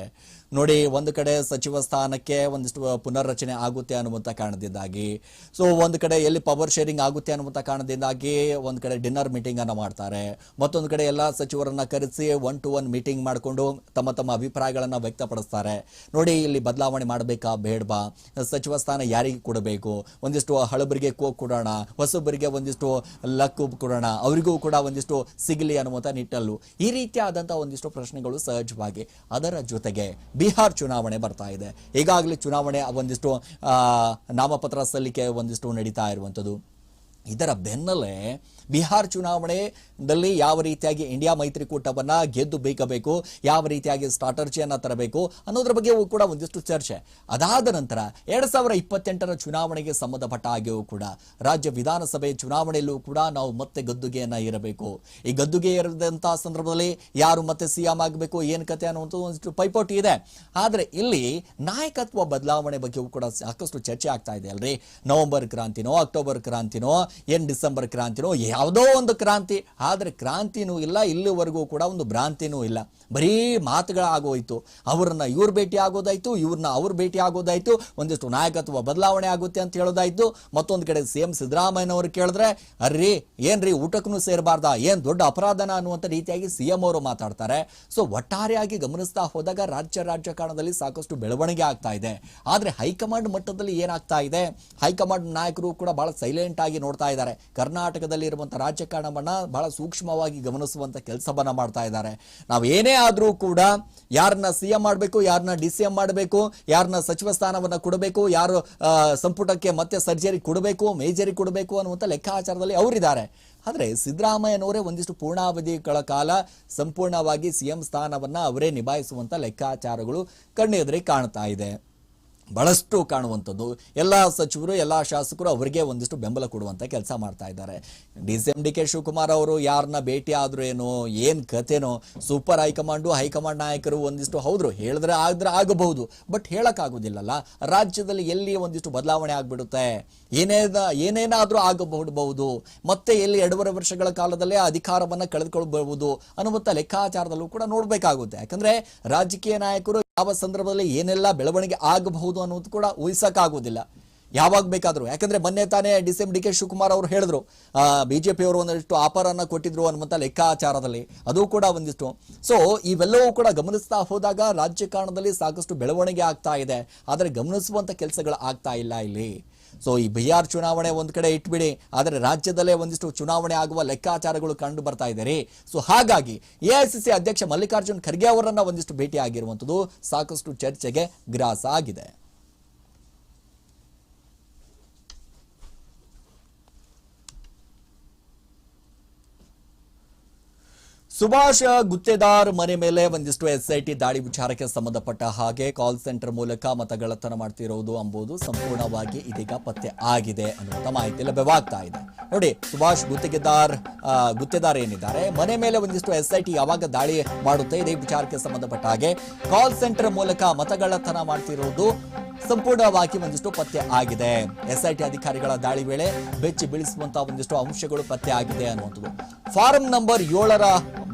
ನೋಡಿ, ಒಂದು ಕಡೆ ಸಚಿವ ಸ್ಥಾನಕ್ಕೆ ಒಂದಿಷ್ಟು ಪುನರ್ರಚನೆ ಆಗುತ್ತೆ ಅನ್ನುವಂಥ ಕಾರಣದಿಂದಾಗಿ. ಸೊ ಒಂದು ಕಡೆ ಎಲ್ಲಿ ಪವರ್ ಶೇರಿಂಗ್ ಆಗುತ್ತೆ ಅನ್ನುವಂಥ ಕಾರಣದಿಂದಾಗಿ ಒಂದು ಕಡೆ ಡಿನ್ನರ್ ಮೀಟಿಂಗ್ ಅನ್ನ ಮಾಡ್ತಾರೆ. ಮತ್ತೊಂದು ಕಡೆ ಎಲ್ಲ ಸಚಿವರನ್ನ ಕರೆಸಿ ಒನ್ ಟು ಒನ್ ಮೀಟಿಂಗ್ ಮಾಡಿಕೊಂಡು ತಮ್ಮ ತಮ್ಮ ಅಭಿಪ್ರಾಯಗಳನ್ನು ವ್ಯಕ್ತಪಡಿಸ್ತಾರೆ. ನೋಡಿ, ಇಲ್ಲಿ ಬದಲಾವಣೆ ಮಾಡಬೇಕಾ? ಬೇಡವಾ. ಸಚಿವ ಸ್ಥಾನ ಯಾರಿಗೆ ಕೊಡಬೇಕು? ಒಂದಿಷ್ಟು ಹಳಬರಿಗೆ ಕೋ ಕೊಡೋಣ, ಹೊಸಬರಿಗೆ ಒಂದಿಷ್ಟು ಲಕ್ಕು ಕೊಡೋಣ, ಅವರಿಗೂ ಕೂಡ ಒಂದಿಷ್ಟು ಸಿಗಲಿ ಅನ್ನುವಂಥ ನಿಟ್ಟಲ್ಲು ಈ ರೀತಿಯಾದಂಥ ಒಂದಿಷ್ಟು ಪ್ರಶ್ನೆಗಳು ಸಹಜವಾಗಿ ಅದರ ಜೊತೆಗೆ ಬಿಹಾರ್ ಚುನಾವಣೆ ಬರ್ತಾ ಇದೆ. ಈಗಾಗಲೇ ಚುನಾವಣೆ ಒಂದಿಷ್ಟು ನಾಮಪತ್ರ ಸಲ್ಲಿಕೆ ಒಂದಿಷ್ಟು ನಡೀತಾ ಇರುವಂಥದ್ದು. ಇದರ ಬೆನ್ನಲ್ಲೇ ಬಿಹಾರ್ ಚುನಾವಣೆಯಲ್ಲಿ ಯಾವ ರೀತಿಯಾಗಿ ಇಂಡಿಯಾ ಮೈತ್ರಿಕೂಟವನ್ನ ಗೆದ್ದು ಬೇಕಬೇಕು, ಯಾವ ರೀತಿಯಾಗಿ ಸ್ಟ್ರಾಟರ್ಜಿಯನ್ನು ತರಬೇಕು ಅನ್ನೋದ್ರ ಬಗ್ಗೆ ಕೂಡ ಒಂದಿಷ್ಟು ಚರ್ಚೆ. ಅದಾದ ನಂತರ ಎರಡ್ ಸಾವಿರ ಇಪ್ಪತ್ತೆಂಟರ ಚುನಾವಣೆಗೆ ಸಂಬಂಧಪಟ್ಟ ಹಾಗೆಯೂ ಕೂಡ ರಾಜ್ಯ ವಿಧಾನಸಭೆ ಚುನಾವಣೆಯಲ್ಲೂ ಕೂಡ ನಾವು ಮತ್ತೆ ಗದ್ದುಗೆಯನ್ನ ಇರಬೇಕು ಈ ಗದ್ದುಗೆ ಇರದಂತಹ ಸಂದರ್ಭದಲ್ಲಿ ಯಾರು ಮತ್ತೆ ಸಿಎಂ ಆಗಬೇಕು, ಏನು ಕತೆ ಅನ್ನುವಂಥದ್ದು ಒಂದಿಷ್ಟು ಪೈಪೋಟಿ ಇದೆ. ಆದರೆ ಇಲ್ಲಿ ನಾಯಕತ್ವ ಬದಲಾವಣೆ ಬಗ್ಗೆಯೂ ಕೂಡ ಸಾಕಷ್ಟು ಚರ್ಚೆ ಆಗ್ತಾ ಇದೆ ಅಲ್ರಿ. ನವೆಂಬರ್ ಕ್ರಾಂತಿನೋ, ಅಕ್ಟೋಬರ್ ಕ್ರಾಂತಿನೋ, ಏನ್ ಡಿಸೆಂಬರ್ ಕ್ರಾಂತಿನೋ ಯಾವುದೋ ಒಂದು ಕ್ರಾಂತಿ, ಆದರೆ ಕ್ರಾಂತಿನೂ ಇಲ್ಲ, ಇಲ್ಲಿವರೆಗೂ ಕೂಡ ಒಂದು ಭ್ರಾಂತಿನೂ ಇಲ್ಲ. ಬರೀ ಮಾತುಗಳಾಗೋಯ್ತು. ಅವ್ರನ್ನ ಇವ್ರು ಭೇಟಿ ಆಗೋದಾಯ್ತು, ಇವ್ರನ್ನ ಅವ್ರು ಭೇಟಿ ಆಗೋದಾಯ್ತು, ಒಂದಿಷ್ಟು ನಾಯಕತ್ವ ಬದಲಾವಣೆ ಆಗುತ್ತೆ ಅಂತ ಹೇಳೋದಾಯಿತು. ಮತ್ತೊಂದು ಕಡೆ ಸಿ ಎಂ ಸಿದ್ದರಾಮಯ್ಯನವರು ಕೇಳಿದ್ರೆ, ಅರ್ರಿ, ಏನ್ರಿ ಊಟಕ್ಕೂ ಸೇರಬಾರ್ದಾ? ಏನು ದೊಡ್ಡ ಅಪರಾಧನ? ಅನ್ನುವಂಥ ರೀತಿಯಾಗಿ ಸಿ ಎಂ ಅವರು ಮಾತಾಡ್ತಾರೆ. ಸೊ, ಒಟ್ಟಾರೆಯಾಗಿ ಗಮನಿಸ್ತಾ ಹೋದಾಗ ರಾಜ್ಯ ರಾಜಕಾರಣದಲ್ಲಿ ಸಾಕಷ್ಟು ಬೆಳವಣಿಗೆ ಆಗ್ತಾ ಇದೆ. ಆದರೆ ಹೈಕಮಾಂಡ್ ಮಟ್ಟದಲ್ಲಿ ಏನಾಗ್ತಾ ಇದೆ? ಹೈಕಮಾಂಡ್ ನಾಯಕರು ಕೂಡ ಬಹಳ ಸೈಲೆಂಟ್ ಆಗಿ ನೋಡ್ತಾ ಇದ್ದಾರೆ. ಕರ್ನಾಟಕದಲ್ಲಿ ಇರುವಂತಹ ರಾಜಕಾರಣವನ್ನು ಬಹಳ ಸೂಕ್ಷ್ಮವಾಗಿ ಗಮನಿಸುವಂಥ ಕೆಲಸವನ್ನು ಮಾಡ್ತಾ ಇದ್ದಾರೆ. ನಾವು ಏನೇ ಆದರೂ ಕೂಡ ಯಾರನ್ನ ಸಿ ಎಂ ಮಾಡಬೇಕು ಯಾರನ್ನ ಡಿ ಸಿ ಎಂ ಮಾಡಬೇಕು ಯಾರನ್ನ ಸಚಿವ ಸ್ಥಾನವನ್ನು ಕೊಡಬೇಕು, ಯಾರು ಸಂಪುಟಕ್ಕೆ ಮತ್ತೆ ಸರ್ಜರಿ ಕೊಡಬೇಕು, ಮೇಜರಿ ಕೊಡಬೇಕು ಅನ್ನುವಂಥ ಲೆಕ್ಕಾಚಾರದಲ್ಲಿ ಅವರಿದ್ದಾರೆ. ಆದರೆ ಸಿದ್ದರಾಮಯ್ಯನವರೇ ಒಂದಿಷ್ಟು ಪೂರ್ಣಾವಧಿಗಳ ಕಾಲ ಸಂಪೂರ್ಣವಾಗಿ ಸಿಎಂ ಸ್ಥಾನವನ್ನ ಅವರೇ ನಿಭಾಯಿಸುವಂಥ ಲೆಕ್ಕಾಚಾರಗಳು ಕಣ್ಣೆದುರಿಗೆ ಕಾಣ್ತಾ ಇದೆ. ಬಹಳಷ್ಟು ಕಾಣುವಂಥದ್ದು. ಎಲ್ಲ ಸಚಿವರು, ಎಲ್ಲ ಶಾಸಕರು ಅವರಿಗೆ ಒಂದಿಷ್ಟು ಬೆಂಬಲ ಕೊಡುವಂಥ ಕೆಲಸ ಮಾಡ್ತಾ ಇದ್ದಾರೆ. D C M D K Shivakumar ಅವರು ಯಾರನ್ನ ಭೇಟಿ ಆದ್ರೂ ಏನೋ, ಏನು ಕಥೆನೋ, ಸೂಪರ್ ಹೈಕಮಾಂಡು, ಹೈಕಮಾಂಡ್ ನಾಯಕರು ಒಂದಿಷ್ಟು ಹೌದ್ರು, ಹೇಳಿದ್ರೆ ಆದ್ರೆ ಆಗಬಹುದು. ಬಟ್ ಹೇಳೋಕ್ಕಾಗೋದಿಲ್ಲಲ್ಲ. ರಾಜ್ಯದಲ್ಲಿ ಎಲ್ಲಿ ಒಂದಿಷ್ಟು ಬದಲಾವಣೆ ಆಗ್ಬಿಡುತ್ತೆ? ಏನೇನ ಏನೇನಾದರೂ ಆಗಬಹುದು ಮತ್ತೆ ಎಲ್ಲಿ ಎರಡೂವರೆ ವರ್ಷಗಳ ಕಾಲದಲ್ಲೇ ಅಧಿಕಾರವನ್ನ ಕಳೆದುಕೊಳ್ಬಹುದು ಅನ್ನುವಂಥ ಲೆಕ್ಕಾಚಾರದಲ್ಲೂ ಕೂಡ ನೋಡಬೇಕಾಗುತ್ತೆ. ಯಾಕಂದ್ರೆ ರಾಜಕೀಯ ನಾಯಕರು ಯಾವ ಸಂದರ್ಭದಲ್ಲಿ ಏನೆಲ್ಲ ಬೆಳವಣಿಗೆ ಆಗಬಹುದು ಅನ್ನೋದು ಕೂಡ ಊಹಿಸಕ್ಕಾಗೋದಿಲ್ಲ ಯಾವಾಗ ಬೇಕಾದರೂ. ಯಾಕಂದ್ರೆ ಮೊನ್ನೆ ತಾನೇ D C M D K Shivakumar ಅವರು ಹೇಳಿದ್ರು ಬಿಜೆಪಿ ಅವರು ಒಂದಿಷ್ಟು ಆಫರ್ ಅನ್ನ ಕೊಟ್ಟಿದ್ರು ಅನ್ನುವಂಥ ಲೆಕ್ಕಾಚಾರದಲ್ಲಿ. ಅದು ಕೂಡ ಒಂದಿಷ್ಟು. ಸೊ ಇವೆಲ್ಲವೂ ಕೂಡ ಗಮನಿಸ್ತಾ ಹೋದಾಗ ರಾಜಕಾರಣದಲ್ಲಿ ಸಾಕಷ್ಟು ಬೆಳವಣಿಗೆ ಆಗ್ತಾ ಇದೆ. ಆದರೆ ಗಮನಿಸುವಂತ ಕೆಲಸಗಳು ಆಗ್ತಾ ಇಲ್ಲ ಇಲ್ಲಿ. ಸೊ ಈ ಬಿಹಾರ್ ಚುನಾವಣೆ ಒಂದ್ ಕಡೆ ಇಟ್ಬಿಡಿ, ಆದರೆ ರಾಜ್ಯದಲ್ಲೇ ಒಂದಿಷ್ಟು ಚುನಾವಣೆ ಆಗುವ ಲೆಕ್ಕಾಚಾರಗಳು ಕಂಡು ಬರ್ತಾ ಇದೆ ಸೊ ಹಾಗಾಗಿ ಎಐಸಿಸಿ ಅಧ್ಯಕ್ಷ ಮಲ್ಲಿಕಾರ್ಜುನ್ ಖರ್ಗೆ ಅವರನ್ನ ಒಂದಿಷ್ಟು ಭೇಟಿ ಆಗಿರುವಂಥದ್ದು ಸಾಕಷ್ಟು ಚರ್ಚೆಗೆ ಗ್ರಾಸ ಆಗಿದೆ. ಸುಭಾಷ್ ಗುತ್ತೇದಾರ್ ಮನೆ ಮೇಲೆ ಒಂದಿಷ್ಟು ಎಸ್ ಐ ಟಿ ದಾಳಿ ವಿಚಾರಕ್ಕೆ ಸಂಬಂಧಪಟ್ಟ ಹಾಗೆ ಕಾಲ್ ಸೆಂಟರ್ ಮೂಲಕ ಮತಗಳತನ ಮಾಡ್ತಿರೋದು ಎಂಬುದು ಸಂಪೂರ್ಣವಾಗಿ ಇದೀಗ ಪತ್ತೆ ಆಗಿದೆ ಅನ್ನುವಂಥ ಮಾಹಿತಿ ಲಭ್ಯವಾಗ್ತಾ ಇದೆ. ನೋಡಿ, ಸುಭಾಷ್ ಗುತ್ತಿಗೆದಾರ್ ಗುತ್ತೇದಾರ್ ಏನಿದ್ದಾರೆ? ಮನೆ ಮೇಲೆ ಒಂದಿಷ್ಟು ಎಸ್ ಐ ಟಿ ಯಾವಾಗ ದಾಳಿ ಮಾಡುತ್ತೆ? ಇದೇ ವಿಚಾರಕ್ಕೆ ಸಂಬಂಧಪಟ್ಟ ಹಾಗೆ ಕಾಲ್ ಸೆಂಟರ್ ಮೂಲಕ ಮತಗಳತನ ಮಾಡ್ತಿರೋದು ಸಂಪೂರ್ಣವಾಗಿ ಒಂದಿಷ್ಟು ಪತ್ತೆ ಆಗಿದೆ. ಎಸ್ ಐ ಟಿ ಅಧಿಕಾರಿಗಳ ದಾಳಿ ವೇಳೆ ಬೆಚ್ಚಿ ಬೀಳಿಸುವಂತಹ ಒಂದಿಷ್ಟು ಅಂಶಗಳು ಪತ್ತೆ ಆಗಿದೆ ಅನ್ನುವಂಥದ್ದು. ಫಾರಂ ನಂಬರ್ ಏಳರ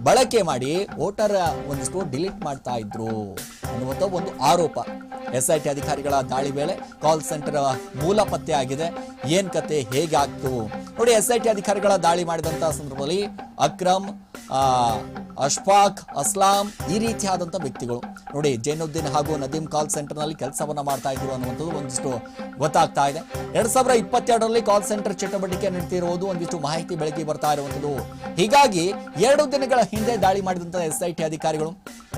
ಬಳಕೆ ಮಾಡಿ ವೋಟರ್ ಒಂದಿಷ್ಟು ಡಿಲೀಟ್ ಮಾಡ್ತಾ ಇದ್ರು ಅನ್ನುವಂಥ ಒಂದು ಆರೋಪ. ಎಸ್ ಐ ಟಿ ಅಧಿಕಾರಿಗಳ ದಾಳಿ ವೇಳೆ ಕಾಲ್ ಸೆಂಟರ್ ಮೂಲ ಪತ್ತೆ ಆಗಿದೆ. ಏನ್ ಕತೆ ಆಗ್ತು ನೋಡಿ ಎಸ್ ಐ ಟಿ ಅಧಿಕಾರಿಗಳ ದಾಳಿ ಮಾಡಿದಂತ ಸಂದರ್ಭದಲ್ಲಿ ಅಕ್ರಮ್ ಅಶ್ಫಾಕ್, ಅಸ್ಲಾಂ ಈ ರೀತಿಯಾದಂಥ ವ್ಯಕ್ತಿಗಳು ನೋಡಿ, ಜೈನುದ್ದೀನ್ ಹಾಗೂ ನದೀಮ್ ಕಾಲ್ ಸೆಂಟರ್ನಲ್ಲಿ ಕೆಲಸವನ್ನ ಮಾಡ್ತಾ ಇದ್ರು ಅನ್ನುವಂಥದ್ದು ಒಂದಿಷ್ಟು ಗೊತ್ತಾಗ್ತಾ ಇದೆ. ಎರಡ್ ಸಾವಿರ ಇಪ್ಪತ್ತೆರಡರಲ್ಲಿ ಕಾಲ್ ಸೆಂಟರ್ ಚಟುವಟಿಕೆ ನಡೆತಿರುವುದು ಒಂದಿಷ್ಟು ಮಾಹಿತಿ ಬೆಳಕಿ ಬರ್ತಾ ಇರುವಂಥದ್ದು. ಹೀಗಾಗಿ ಎರಡು ದಿನಗಳ ಹಿಂದೆ ದಾಳಿ ಮಾಡಿದಂತಹ ಎಸ್ ಐ ಟಿ ಅಧಿಕಾರಿಗಳು.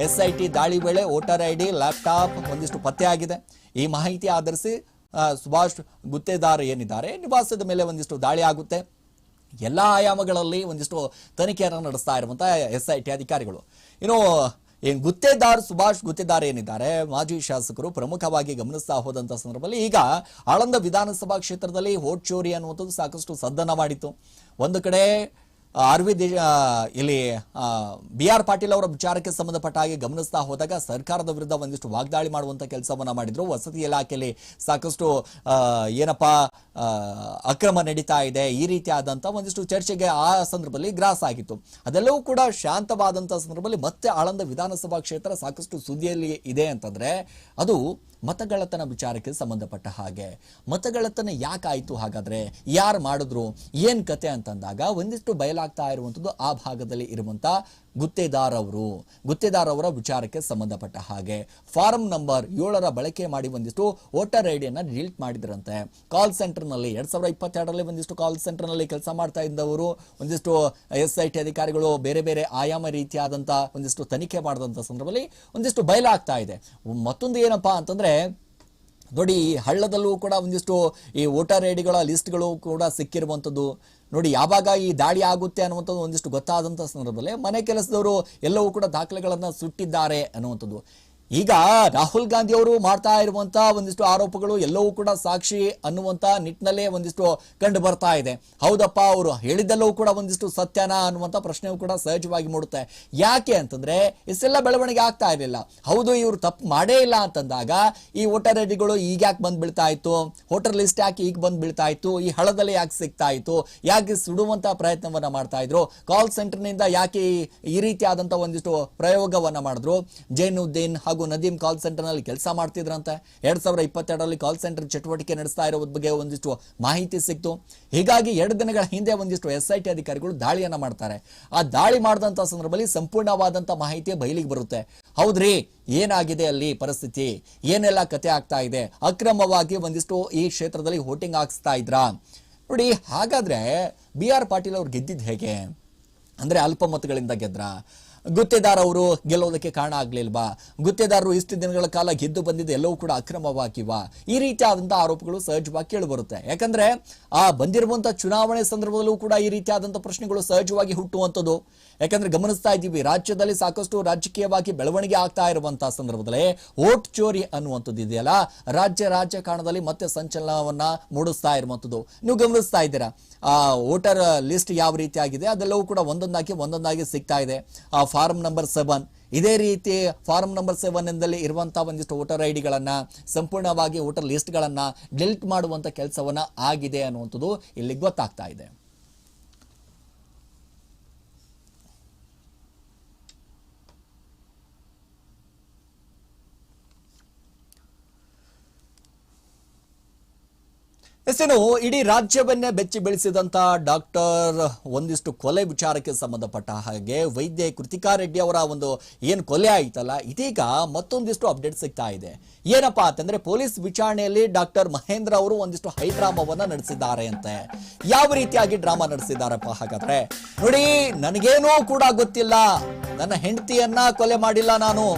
ಎಸ್ ಐ ಟಿ ದಾಳಿ ವೇಳೆ ವೋಟರ್ ಐ ಡಿ ಲ್ಯಾಪ್ಟಾಪ್ ಒಂದಿಷ್ಟು ಪತ್ತೆಯಾಗಿದೆ ಈ ಮಾಹಿತಿ ಆಧರಿಸಿ ಸುಭಾಷ್ ಗುತ್ತೇದಾರ್ ಏನಿದ್ದಾರೆ, ನಿವಾಸದ ಮೇಲೆ ಒಂದಿಷ್ಟು ದಾಳಿ ಆಗುತ್ತೆ. ಎಲ್ಲ ಆಯಾಮಗಳಲ್ಲಿ ಒಂದಿಷ್ಟು ತನಿಖೆಯನ್ನು ನಡೆಸ್ತಾ ಇರುವಂತಹ ಎಸ್ ಐ ಟಿ ಅಧಿಕಾರಿಗಳು. ಇನ್ನು ಏನ್ ಗುತ್ತೇದಾರ್ ಸುಭಾಷ್ ಗುತ್ತೇದಾರ್ ಏನಿದ್ದಾರೆ? ಮಾಜಿ ಶಾಸಕರು ಪ್ರಮುಖವಾಗಿ ಗಮನಿಸ್ತಾ ಹೋದಂತ ಸಂದರ್ಭದಲ್ಲಿ ಈಗ ಆಳಂದ ವಿಧಾನಸಭಾ ಕ್ಷೇತ್ರದಲ್ಲಿ ವೋಟ್ ಚೋರಿ ಅನ್ನುವಂಥದ್ದು ಸಾಕಷ್ಟು ಸದ್ದನ್ನ ಮಾಡಿತ್ತು. ಒಂದು ಕಡೆ ಆರ್ ವಿ ದೇ ಆ, ಇಲ್ಲಿ ಬಿ ಆರ್ ಪಾಟೀಲ್ ಅವರ ವಿಚಾರಕ್ಕೆ ಸಂಬಂಧಪಟ್ಟ ಹಾಗೆ ಗಮನಿಸ್ತಾ ಹೋದಾಗ ಸರ್ಕಾರದ ವಿರುದ್ಧ ಒಂದಿಷ್ಟು ವಾಗ್ದಾಳಿ ಮಾಡುವಂತ ಕೆಲಸವನ್ನ ಮಾಡಿದ್ರು. ವಸತಿ ಇಲಾಖೆಯಲ್ಲಿ ಸಾಕಷ್ಟು ಏನಪ್ಪಾ ಅಕ್ರಮ ನಡೀತಾ ಇದೆ ಈ ರೀತಿಯಾದಂತ ಒಂದಿಷ್ಟು ಚರ್ಚೆಗೆ ಆ ಸಂದರ್ಭದಲ್ಲಿ ಗ್ರಾಸ್ ಆಗಿತ್ತು. ಅದೆಲ್ಲವೂ ಕೂಡ ಶಾಂತವಾದಂತ ಸಂದರ್ಭದಲ್ಲಿ ಮತ್ತೆ ಆಳಂದ ವಿಧಾನಸಭಾ ಕ್ಷೇತ್ರ ಸಾಕಷ್ಟು ಸುದ್ದಿಯಲ್ಲಿ ಇದೆ ಅಂತಂದ್ರೆ ಅದು ಮತಗಳತನ ವಿಚಾರಕ್ಕೆ ಸಂಬಂಧಪಟ್ಟ ಹಾಗೆ. ಮತಗಳತನ ಯಾಕಾಯಿತು ಹಾಗಾದ್ರೆ? ಯಾರು ಮಾಡಿದ್ರು? ಏನ್ ಕತೆ ಅಂತಂದಾಗ ಒಂದಿಷ್ಟು ಬಯಲಾಗ್ತಾ ಇರುವಂಥದ್ದು ಆ ಭಾಗದಲ್ಲಿ ಇರುವಂಥ ಗುತ್ತೇದಾರವರು ಅವರು. ಗುತ್ತೇದಾರ್ ಅವರ ವಿಚಾರಕ್ಕೆ ಸಂಬಂಧಪಟ್ಟ ಹಾಗೆ. ಫಾರಂ ನಂಬರ್ ಏಳರ ಬಳಕೆ ಮಾಡಿ ಒಂದಿಷ್ಟು ವೋಟರ್ ಐಡಿಯನ್ನ ಡಿಲೀಟ್ ಮಾಡಿದ್ರಂತೆ. ಕಾಲ್ ಸೆಂಟರ್ನಲ್ಲಿ ಎರಡ್ ಸಾವಿರದ ಇಪ್ಪತ್ತೆರಡರಲ್ಲಿ ಒಂದಿಷ್ಟು ಕಾಲ್ ಸೆಂಟರ್ನಲ್ಲಿ ಕೆಲಸ ಮಾಡ್ತಾ ಇದ್ದವರು, ಒಂದಿಷ್ಟು ಎಸ್ ಐ ಟಿ ಅಧಿಕಾರಿಗಳು, ಬೇರೆ ಬೇರೆ ಆಯಾಮ ರೀತಿಯಾದಂಥ ಒಂದಿಷ್ಟು ತನಿಖೆ ಮಾಡಿದಂಥ ಸಂದರ್ಭದಲ್ಲಿ ಒಂದಿಷ್ಟು ಬಯಲಾಗ್ತಾ ಇದೆ. ಮತ್ತೊಂದು ಏನಪ್ಪಾ ಅಂತಂದ್ರೆ ನೋಡಿ ಈ ಹಳ್ಳದಲ್ಲೂ ಕೂಡ ಒಂದಿಷ್ಟು ಈ ವೋಟರ್ ಐಡಿಗಳ ಲಿಸ್ಟ್ಗಳು ಕೂಡ ಸಿಕ್ಕಿರುವಂಥದ್ದು. ನೋಡಿ, ಯಾವಾಗ ಈ ದಾಳಿ ಆಗುತ್ತೆ ಅನ್ನುವಂಥದ್ದು ಒಂದಿಷ್ಟು ಗೊತ್ತಾದಂಥ ಸಂದರ್ಭದಲ್ಲಿ ಮನೆ ಕೆಲಸದವರು ಎಲ್ಲವೂ ಕೂಡ ದಾಖಲೆಗಳನ್ನು ಸುಟ್ಟಿದ್ದಾರೆ ಅನ್ನುವಂಥದ್ದು. ಈಗ ರಾಹುಲ್ ಗಾಂಧಿ ಅವರು ಮಾಡ್ತಾ ಇರುವಂತಹ ಒಂದಿಷ್ಟು ಆರೋಪಗಳು ಎಲ್ಲವೂ ಕೂಡ ಸಾಕ್ಷಿ ಅನ್ನುವಂತ ನಿಟ್ಟಿನಲ್ಲೇ ಒಂದಿಷ್ಟು ಕಂಡು ಬರ್ತಾ ಇದೆ. ಹೌದಪ್ಪ, ಅವರು ಹೇಳಿದ್ದೆಲ್ಲವೂ ಕೂಡ ಒಂದಿಷ್ಟು ಸತ್ಯನ ಅನ್ನುವಂತ ಪ್ರಶ್ನೆಯೂ ಕೂಡ ಸಹಜವಾಗಿ ಮೂಡುತ್ತೆ. ಯಾಕೆ ಅಂತಂದ್ರೆ ಇಷ್ಟೆಲ್ಲ ಬೆಳವಣಿಗೆ ಆಗ್ತಾ ಇರಲಿಲ್ಲ. ಹೌದು, ಇವರು ತಪ್ಪು ಮಾಡೇ ಇಲ್ಲ ಅಂತಂದಾಗ ಈ ವೋಟರ್ ಐಡಿಗಳು ಈಗ ಯಾಕೆ ಬಂದ್ ಬೀಳ್ತಾ ಇತ್ತು? ವೋಟರ್ ಲಿಸ್ಟ್ ಯಾಕೆ ಈಗ ಬಂದ್ ಬೀಳ್ತಾ ಇತ್ತು? ಈ ಹಳದಲ್ಲಿ ಯಾಕೆ ಸಿಗ್ತಾ ಇತ್ತು? ಯಾಕೆ ಸುಡುವಂತ ಪ್ರಯತ್ನವನ್ನ ಮಾಡ್ತಾ ಇದ್ರು? ಕಾಲ್ ಸೆಂಟರ್ನಿಂದ ಯಾಕೆ ಈ- ರೀತಿಯಾದಂತಹ ರೀತಿಯಾದಂತ ಒಂದಿಷ್ಟು ಪ್ರಯೋಗವನ್ನ ಮಾಡಿದ್ರು? ಜೈನುದ್ದೀನ್ ನದೀಮ್ ಕಾಲ್ ಸೆಂಟರ್ನಲ್ಲಿ ಕೆಲಸ ಮಾಡ್ತಿದ್ರಂತೆ. ಎರಡ್ ಸಾವಿರದ ಇಪ್ಪತ್ತೆರಡರಲ್ಲಿ ಕಾಲ್ ಸೆಂಟರ್ ಚಟುವಟಿಕೆ ನಡೆಸ್ತಾ ಇರೋದ್ ಬಗ್ಗೆ ಒಂದಿಷ್ಟು ಮಾಹಿತಿ ಸಿಕ್ತು. ಹೀಗಾಗಿ ಎರಡು ದಿನಗಳ ಹಿಂದೆ ಒಂದಿಷ್ಟು ಎಸ್ ಐ ಟಿ ಅಧಿಕಾರಿಗಳು ದಾಳಿಯನ್ನ ಮಾಡ್ತಾರೆ. ಆ ದಾಳಿ ಮಾಡಿದಂತ ಸಂದರ್ಭದಲ್ಲಿ ಸಂಪೂರ್ಣವಾದಂತ ಮಾಹಿತಿ ಬಯಲಿಗೆ ಬರುತ್ತೆ. ಹೌದ್ರಿ, ಏನಾಗಿದೆ ಅಲ್ಲಿ ಪರಿಸ್ಥಿತಿ? ಏನೆಲ್ಲ ಕತೆ ಆಗ್ತಾ ಇದೆ? ಅಕ್ರಮವಾಗಿ ಒಂದಿಷ್ಟು ಈ ಕ್ಷೇತ್ರದಲ್ಲಿ ವೋಟಿಂಗ್ ಹಾಕ್ಸ್ತಾ ಇದ್ರಾ? ನೋಡಿ, ಹಾಗಾದ್ರೆ ಬಿ ಆರ್ ಪಾಟೀಲ್ ಅವ್ರು ಗೆದ್ದಿದ್ದು ಹೇಗೆ? ಅಂದ್ರೆ ಅಲ್ಪ ಮತಗಳಿಂದ ಗೆದ್ರ? ಗುತ್ತೇದಾರ್ ಅವರು ಗೆಲ್ಲೋದಕ್ಕೆ ಕಾರಣ ಆಗ್ಲಿಲ್ವಾ? ಗುತ್ತೇದಾರರು ಇಷ್ಟು ದಿನಗಳ ಕಾಲ ಗೆದ್ದು ಬಂದಿದ್ದು ಎಲ್ಲವೂ ಕೂಡ ಅಕ್ರಮವಾಗಿವಾ? ಈ ರೀತಿಯಾದಂತಹ ಆರೋಪಗಳು ಸಹಜವಾಗಿ ಕೇಳಿ ಬರುತ್ತೆ ಯಾಕಂದ್ರೆ ಆ ಬಂದಿರುವಂತಹ ಚುನಾವಣೆ ಸಂದರ್ಭದಲ್ಲೂ ಕೂಡ ಈ ರೀತಿಯಾದಂತಹ ಪ್ರಶ್ನೆಗಳು ಸಹಜವಾಗಿ ಹುಟ್ಟುವಂಥದ್ದು. ಯಾಕಂದ್ರೆ ಗಮನಿಸ್ತಾ ಇದ್ದೀವಿ, ರಾಜ್ಯದಲ್ಲಿ ಸಾಕಷ್ಟು ರಾಜಕೀಯವಾಗಿ ಬೆಳವಣಿಗೆ ಆಗ್ತಾ ಇರುವಂತಹ ಸಂದರ್ಭದಲ್ಲಿ ವೋಟ್ ಚೋರಿ ಅನ್ನುವಂಥದ್ದು ಇದೆಯಲ್ಲ? ರಾಜ್ಯ ರಾಜಕಾರಣದಲ್ಲಿ ಮತ್ತೆ ಸಂಚಲನವನ್ನ ಮೂಡಿಸ್ತಾ ಇರುವಂಥದ್ದು. ನೀವು ಗಮನಿಸ್ತಾ ಇದ್ದೀರಾ? ವೋಟರ್ ಲಿಸ್ಟ್ ಯಾವ ರೀತಿ ಆಗಿದೆ ಅದೆಲ್ಲವೂ ಕೂಡ ಒಂದೊಂದಾಗಿ ಒಂದೊಂದಾಗಿ ಸಿಗ್ತಾ ಇದೆ. ಆ ಫಾರ್ಮ್ ನಂಬರ್ ಸೆವೆನ್, ಇದೇ ರೀತಿ ಫಾರ್ಮ್ ನಂಬರ್ ಸೆವೆನ್ ಎಂದಲ್ಲಿ ಇರುವಂತಹ ಒಂದಿಷ್ಟು ವೋಟರ್ ಐ ಡಿಗಳನ್ನು ಸಂಪೂರ್ಣವಾಗಿ ವೋಟರ್ ಲಿಸ್ಟ್ಗಳನ್ನು ಡಿಲೀಟ್ ಮಾಡುವಂತ ಕೆಲಸವನ್ನ ಆಗಿದೆ ಅನ್ನುವಂಥದ್ದು ಇಲ್ಲಿ ಗೊತ್ತಾಗ್ತಾ ಇದೆ. ಎಸ್ಸೇನು ಇಡೀ ರಾಜ್ಯವನ್ನೇ ಬೆಚ್ಚಿ ಬೆಳೆಸಿದಂಥ ಡಾಕ್ಟರ್, ಒಂದಿಷ್ಟು ಕೊಲೆ ವಿಚಾರಕ್ಕೆ ಸಂಬಂಧಪಟ್ಟ ಹಾಗೆ ವೈದ್ಯ ಕೃತಿಕಾ ರೆಡ್ಡಿ ಅವರ ಒಂದು ಏನು ಕೊಲೆ ಆಯ್ತಲ್ಲ, ಇದೀಗ ಮತ್ತೊಂದಿಷ್ಟು ಅಪ್ಡೇಟ್ ಸಿಗ್ತಾ ಇದೆ. ಏನಪ್ಪಾ ಅಂತಂದ್ರೆ, ಪೊಲೀಸ್ ವಿಚಾರಣೆಯಲ್ಲಿ ಡಾಕ್ಟರ್ ಮಹೇಂದ್ರ ಅವರು ಒಂದಿಷ್ಟು ಹೈ ಡ್ರಾಮಾವನ್ನ ನಡೆಸಿದ್ದಾರೆ ಅಂತೆ. ಯಾವ ರೀತಿಯಾಗಿ ಡ್ರಾಮಾ ನಡೆಸಿದ್ದಾರಪ್ಪ ಹಾಗಾದ್ರೆ? ನೋಡಿ, ನನಗೇನೂ ಕೂಡ ಗೊತ್ತಿಲ್ಲ. ನನ್ನ ಹೆಂಡತಿಯನ್ನ ಕೊಲೆ ಮಾಡಿಲ್ಲ ನಾನು.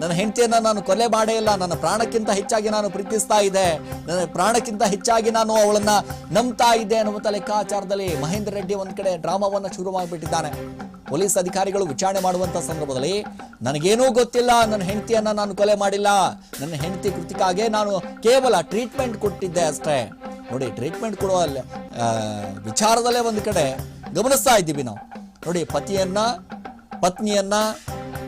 ನನ್ನ ಹೆಂಡತಿಯನ್ನ ನಾನು ಕೊಲೆ ಮಾಡೇ ಇಲ್ಲ. ನನ್ನ ಪ್ರಾಣಕ್ಕಿಂತ ಹೆಚ್ಚಾಗಿ ನಾನು ಪ್ರೀತಿಸ್ತಾ ಇದೆ. ನನ್ನ ಪ್ರಾಣಕ್ಕಿಂತ ಹೆಚ್ಚಾಗಿ ನಾನು ಅವಳನ್ನ ನಂಬ್ತಾ ಇದ್ದೆ ಅನ್ನುವಂಥ ಲೆಕ್ಕಾಚಾರದಲ್ಲಿ ಮಹೇಂದ್ರ ರೆಡ್ಡಿ ಒಂದ್ ಕಡೆ ಡ್ರಾಮಾವನ್ನ ಶುರು ಮಾಡಿಬಿಟ್ಟಿದ್ದಾನೆ. ಪೊಲೀಸ್ ಅಧಿಕಾರಿಗಳು ವಿಚಾರಣೆ ಮಾಡುವಂತ ಸಂದರ್ಭದಲ್ಲಿ ನನಗೇನೂ ಗೊತ್ತಿಲ್ಲ. ನನ್ನ ಹೆಂಡತಿಯನ್ನ ನಾನು ಕೊಲೆ ಮಾಡಿಲ್ಲ. ನನ್ನ ಹೆಂಡತಿ ಕೃತಿಕಾಗೆ ನಾನು ಕೇವಲ ಟ್ರೀಟ್ಮೆಂಟ್ ಕೊಟ್ಟಿದ್ದೆ ಅಷ್ಟೇ. ನೋಡಿ, ಟ್ರೀಟ್ಮೆಂಟ್ ಕೊಡುವ ವಿಚಾರದಲ್ಲೇ ಒಂದು ಕಡೆ ಗಮನಿಸ್ತಾ ಇದ್ದೀವಿ ನಾವು. ನೋಡಿ, ಪತಿಯನ್ನ, ಪತ್ನಿಯನ್ನ